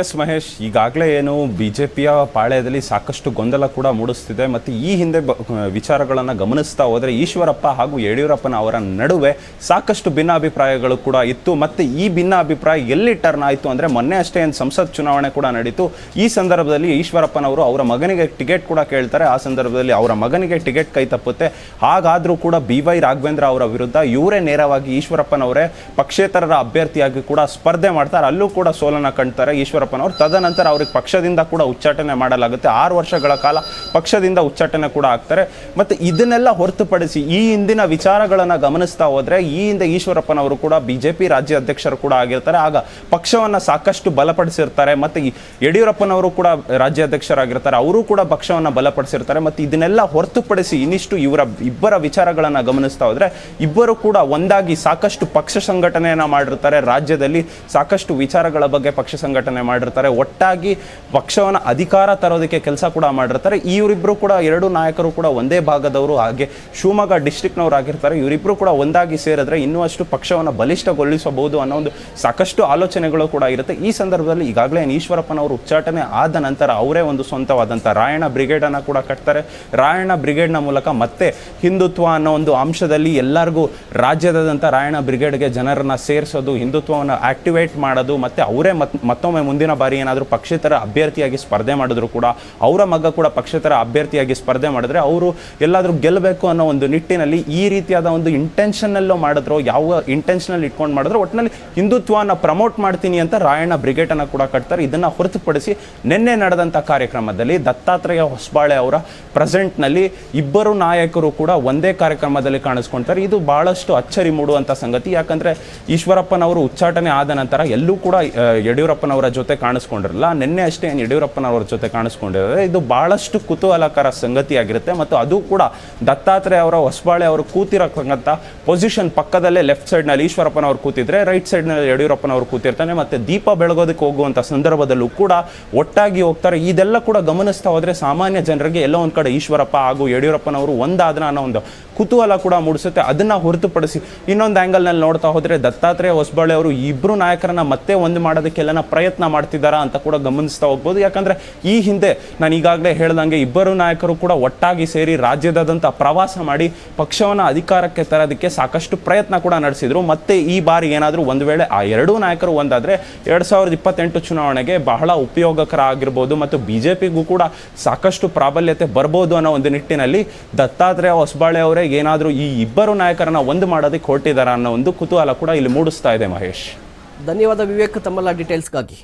ಎಸ್ ಮಹೇಶ್, ಈಗಾಗಲೇ ಏನು ಬಿ ಜೆ ಪಿಯ ಪಾಳ್ಯದಲ್ಲಿ ಸಾಕಷ್ಟು ಗೊಂದಲ ಕೂಡ ಮೂಡಿಸ್ತಿದೆ. ಮತ್ತು ಈ ಹಿಂದೆ ಬ ವಿಚಾರಗಳನ್ನು ಗಮನಿಸ್ತಾ ಹೋದರೆ ಈಶ್ವರಪ್ಪ ಹಾಗೂ ಯಡಿಯೂರಪ್ಪನ ಅವರ ನಡುವೆ ಸಾಕಷ್ಟು ಭಿನ್ನಾಭಿಪ್ರಾಯಗಳು ಕೂಡ ಇತ್ತು. ಮತ್ತು ಈ ಭಿನ್ನಾಭಿಪ್ರಾಯ ಎಲ್ಲಿ ಟರ್ನ್ ಆಯಿತು ಅಂದರೆ ಮೊನ್ನೆ ಅಷ್ಟೇ ಏನು ಸಂಸತ್ ಚುನಾವಣೆ ಕೂಡ ನಡೀತು. ಈ ಸಂದರ್ಭದಲ್ಲಿ ಈಶ್ವರಪ್ಪನವರು ಅವರ ಮಗನಿಗೆ ಟಿಕೆಟ್ ಕೂಡ ಕೇಳ್ತಾರೆ. ಆ ಸಂದರ್ಭದಲ್ಲಿ ಅವರ ಮಗನಿಗೆ ಟಿಕೆಟ್ ಕೈ ತಪ್ಪುತ್ತೆ. ಹಾಗಾದರೂ ಕೂಡ ಬಿ ವೈ ರಾಘವೇಂದ್ರ ಅವರ ವಿರುದ್ಧ ಇವರೇ ನೇರವಾಗಿ ಈಶ್ವರಪ್ಪನವರೇ ಪಕ್ಷೇತರರ ಅಭ್ಯರ್ಥಿಯಾಗಿ ಕೂಡ ಸ್ಪರ್ಧೆ ಮಾಡ್ತಾರೆ. ಅಲ್ಲೂ ಕೂಡ ಸೋಲನ್ನು ಕಾಣ್ತಾರೆ. ಈಶ್ವರಪ್ಪನವರು ತದನಂತರ ಅವ್ರಿಗೆ ಪಕ್ಷದಿಂದ ಕೂಡ ಉಚ್ಚಾಟನೆ ಮಾಡಲಾಗುತ್ತೆ. ಆರು ವರ್ಷಗಳ ಕಾಲ ಪಕ್ಷದಿಂದ ಉಚ್ಚಾಟನೆ ಕೂಡ ಆಗ್ತಾರೆ. ಮತ್ತು ಇದನ್ನೆಲ್ಲ ಹೊರತುಪಡಿಸಿ ಈ ಹಿಂದಿನ ವಿಚಾರಗಳನ್ನು ಗಮನಿಸ್ತಾ ಹೋದರೆ ಈ ಹಿಂದೆ ಈಶ್ವರಪ್ಪನವರು ಕೂಡ ಬಿ ಜೆ ಪಿ ರಾಜ್ಯ ಅಧ್ಯಕ್ಷರು ಕೂಡ ಆಗಿರ್ತಾರೆ. ಆಗ ಪಕ್ಷವನ್ನು ಸಾಕಷ್ಟು ಬಲಪಡಿಸಿರ್ತಾರೆ. ಮತ್ತು ಯಡಿಯೂರಪ್ಪನವರು ಕೂಡ ರಾಜ್ಯಾಧ್ಯಕ್ಷರಾಗಿರ್ತಾರೆ. ಅವರು ಕೂಡ ಪಕ್ಷವನ್ನು ಬಲಪಡಿಸಿರ್ತಾರೆ. ಮತ್ತು ಇದನ್ನೆಲ್ಲ ಹೊರತುಪಡಿಸಿ ಇನ್ನಿಷ್ಟು ಇವರ ಇಬ್ಬರ ವಿಚಾರಗಳನ್ನು ಗಮನಿಸ್ತಾ ಹೋದರೆ ಇಬ್ಬರು ಕೂಡ ಒಂದಾಗಿ ಸಾಕಷ್ಟು ಪಕ್ಷ ಸಂಘಟನೆಯನ್ನು ಮಾಡಿರ್ತಾರೆ. ರಾಜ್ಯದಲ್ಲಿ ಸಾಕಷ್ಟು ವಿಚಾರಗಳ ಬಗ್ಗೆ ಪಕ್ಷ ಸಂಘಟನೆ ಮಾಡಿರ್ತಾರೆ. ಒಟ್ಟಾಗಿ ಪಕ್ಷವನ್ನು ಅಧಿಕಾರ ತರೋದಕ್ಕೆ ಕೆಲಸ ಕೂಡ ಮಾಡಿರ್ತಾರೆ. ಇವರಿಬ್ಬರು ಕೂಡ ಎರಡು ನಾಯಕರು ಕೂಡ ಒಂದೇ ಭಾಗದವರು ಹಾಗೆ ಶಿವಮೊಗ್ಗ ಡಿಸ್ಟಿಕ್ನವ್ರು ಆಗಿರ್ತಾರೆ. ಇವರಿಬ್ಬರು ಕೂಡ ಒಂದಾಗಿ ಸೇರಿದ್ರೆ ಇನ್ನೂ ಅಷ್ಟು ಪಕ್ಷವನ್ನು ಬಲಿಷ್ಠಗೊಳಿಸಬಹುದು ಅನ್ನೋ ಒಂದು ಸಾಕಷ್ಟು ಆಲೋಚನೆಗಳು ಕೂಡ ಇರುತ್ತೆ. ಈ ಸಂದರ್ಭದಲ್ಲಿ ಈಗಾಗಲೇ ಈಶ್ವರಪ್ಪನವರು ಉಚ್ಚಾಟನೆ ಆದ ನಂತರ ಅವರೇ ಒಂದು ಸ್ವಂತವಾದಂಥ ರಾಯಣ ಬ್ರಿಗೇಡನ್ನು ಕೂಡ ಕಟ್ತಾರೆ. ರಾಯಣ ಬ್ರಿಗೇಡ್ನ ಮೂಲಕ ಮತ್ತೆ ಹಿಂದುತ್ವ ಅನ್ನೋ ಒಂದು ಅಂಶದಲ್ಲಿ ಎಲ್ಲರಿಗೂ ರಾಜ್ಯದಂತ ರಾಯಣ ಬ್ರಿಗೇಡ್ಗೆ ಜನರನ್ನ ಸೇರಿಸೋದು, ಹಿಂದುತ್ವವನ್ನು ಆಕ್ಟಿವೇಟ್ ಮಾಡೋದು, ಮತ್ತೆ ಅವರೇ ಮತ್ತೊಮ್ಮೆ ಮತ್ತೊಮ್ಮೆ ಮುಂದಿನ ಬಾರಿ ಏನಾದರೂ ಪಕ್ಷೇತರ ಅಭ್ಯರ್ಥಿಯಾಗಿ ಸ್ಪರ್ಧೆ ಮಾಡಿದ್ರು ಕೂಡ, ಅವರ ಮಗ ಕೂಡ ಪಕ್ಷೇತರ ಅಭ್ಯರ್ಥಿಯಾಗಿ ಸ್ಪರ್ಧೆ ಮಾಡಿದ್ರೆ ಅವರು ಎಲ್ಲಾದರೂ ಗೆಲ್ಲಬೇಕು ಅನ್ನೋ ಒಂದು ನಿಟ್ಟಿನಲ್ಲಿ ಈ ರೀತಿಯಾದ ಒಂದು ಇಂಟೆನ್ಷನಲ್ಲೋ ಮಾಡಿದ್ರು, ಯಾವ ಇಂಟೆನ್ಷನಲ್ಲಿ ಇಟ್ಕೊಂಡು ಮಾಡಿದ್ರು ಒಟ್ಟಿನಲ್ಲಿ ಹಿಂದುತ್ವನ ಪ್ರಮೋಟ್ ಮಾಡ್ತೀನಿ ಅಂತ ರಾಯಣ್ಣ ಬ್ರಿಗೇಡನ್ನು ಕೂಡ ಕಟ್ತಾರೆ. ಇದನ್ನು ಹೊರತುಪಡಿಸಿ ನಿನ್ನೆ ನಡೆದಂಥ ಕಾರ್ಯಕ್ರಮದಲ್ಲಿ ದತ್ತಾತ್ರೇಯ ಹೊಸಬಾಳೆ ಅವರ ಪ್ರೆಸೆಂಟ್ನಲ್ಲಿ ಇಬ್ಬರು ನಾಯಕರು ಕೂಡ ಒಂದೇ ಕಾರ್ಯಕ್ರಮದಲ್ಲಿ ಕಾಣಿಸ್ಕೊಳ್ತಾರೆ ಇದು ಬಹಳಷ್ಟು ಅಚ್ಚರಿ ಮೂಡುವಂಥ ಸಂಗತಿ. ಯಾಕಂದರೆ ಈಶ್ವರಪ್ಪನವರು ಉಚ್ಚಾಟನೆ ಆದ ನಂತರ ಎಲ್ಲೂ ಕೂಡ ಯಡಿಯೂರಪ್ಪನವರ ಜೊತೆ ಕಾಣಿಸ್ಕೊಂಡಿರಲ್ಲ, ನಿನ್ನೆ ಅಷ್ಟೇ ಏನು ಯಡಿಯೂರಪ್ಪನವರ ಜೊತೆ ಕಾಣಿಸ್ಕೊಂಡಿದ್ದಾರೆ ಇದು ಭಾಳಷ್ಟು ಕುತೂಹಲಕರ ಸಂಗತಿಯಾಗಿರುತ್ತೆ ಮತ್ತು ಅದು ಕೂಡ ದತ್ತಾತ್ರೇಯ ಅವರ, ಹೊಸಬಾಳೆ ಅವರು ಕೂತಿರತಕ್ಕಂಥ ಪೊಸಿಷನ್ ಪಕ್ಕದಲ್ಲೇ ಲೆಫ್ಟ್ ಸೈಡ್ನಲ್ಲಿ ಈಶ್ವರಪ್ಪನವರು ಕೂತಿದ್ರೆ ರೈಟ್ ಸೈಡ್ನಲ್ಲಿ ಯಡಿಯೂರಪ್ಪನವರು ಕೂತಿರ್ತಾನೆ ಮತ್ತು ದೀಪ ಬೆಳಗೋದಕ್ಕೆ ಹೋಗುವಂಥ ಸಂದರ್ಭದಲ್ಲೂ ಕೂಡ ಒಟ್ಟಾಗಿ ಹೋಗ್ತಾರೆ. ಇದೆಲ್ಲ ಕೂಡ ಗಮನಿಸ್ತಾ ಹೋದರೆ ಸಾಮಾನ್ಯ ಜನರಿಗೆ ಎಲ್ಲೋ ಒಂದು ಕಡೆ ಈಶ್ವರಪ್ಪ ಹಾಗೂ ಯಡಿಯೂರಪ್ಪನವರು ಒಂದಾದ ಅನ್ನೋ ಒಂದು ಕುತೂಹಲ ಕೂಡ ಮೂಡಿಸುತ್ತೆ. ಅದನ್ನು ಹೊರತುಪಡಿಸಿ ಇನ್ನೊಂದು ಆ್ಯಂಗಲ್ನಲ್ಲಿ ನೋಡ್ತಾ ಹೋದರೆ ದತ್ತಾತ್ರೇಯ ಹೊಸಬಾಳೆ ಅವರು ಇಬ್ಬರು ನಾಯಕರನ್ನ ಮತ್ತೆ ಒಂದು ಮಾಡೋದಕ್ಕೆಲ್ಲನ ಪ್ರಯತ್ನ ಮಾಡ್ತಿದ್ದಾರಾ ಅಂತ ಕೂಡ ಗಮನಿಸ್ತಾ ಹೋಗ್ಬೋದು. ಯಾಕಂದರೆ ಈ ಹಿಂದೆ ನಾನು ಈಗಾಗಲೇ ಹೇಳ್ದಂಗೆ ಇಬ್ಬರು ನಾಯಕರು ಕೂಡ ಒಟ್ಟಾಗಿ ಸೇರಿ ರಾಜ್ಯದಾದಂಥ ಪ್ರವಾಸ ಮಾಡಿ ಪಕ್ಷವನ್ನು ಅಧಿಕಾರಕ್ಕೆ ತರೋದಕ್ಕೆ ಸಾಕಷ್ಟು ಪ್ರಯತ್ನ ಕೂಡ ನಡೆಸಿದರು. ಮತ್ತೆ ಈ ಬಾರಿ ಏನಾದರೂ ಒಂದು ವೇಳೆ ಆ ಎರಡೂ ನಾಯಕರು ಒಂದಾದರೆ ಎರಡು ಸಾವಿರದ ಇಪ್ಪತ್ತೆಂಟು ಚುನಾವಣೆಗೆ ಬಹಳ ಉಪಯೋಗಕರ ಆಗಿರ್ಬೋದು ಮತ್ತು ಬಿ ಜೆ ಪಿಗೂ ಕೂಡ ಸಾಕಷ್ಟು ಪ್ರಾಬಲ್ಯತೆ ಬರ್ಬೋದು ಅನ್ನೋ ಒಂದು ನಿಟ್ಟಿನಲ್ಲಿ ದತ್ತಾತ್ರೇಯ ಹೊಸಬಾಳೆ ಅವರೇ ಕಡೆ ಏನಾದರೂ ಈ ಇಬ್ಬರು ನಾಯಕರನ್ನ ಒಂದು ಮಾಡೋದಕ್ಕೆ ಹೊರಟಿದ್ದಾರೆ ಅನ್ನೋ ಒಂದು ಕುತೂಹಲ ಕೂಡ ಇಲ್ಲಿ ಮೂಡಿಸ್ತಾ ಇದೆ ಮಹೇಶ್. ಧನ್ಯವಾದ ವಿವೇಕ್, ತಮ್ಮೆಲ್ಲ ಡೀಟೇಲ್ಸ್ಗಾಗಿ.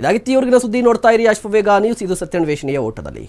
ಇದಾಗಿತ್ತು ಈವರೆಗಿನ ಸುದ್ದಿ ನೋಡ್ತಾ ಇರಿ ಅಶ್ವವೇಗ ನ್ಯೂಸ್, ಇದು ಸತ್ಯನ್ವೇಷಣೆಯ ಓಟದಲ್ಲಿ.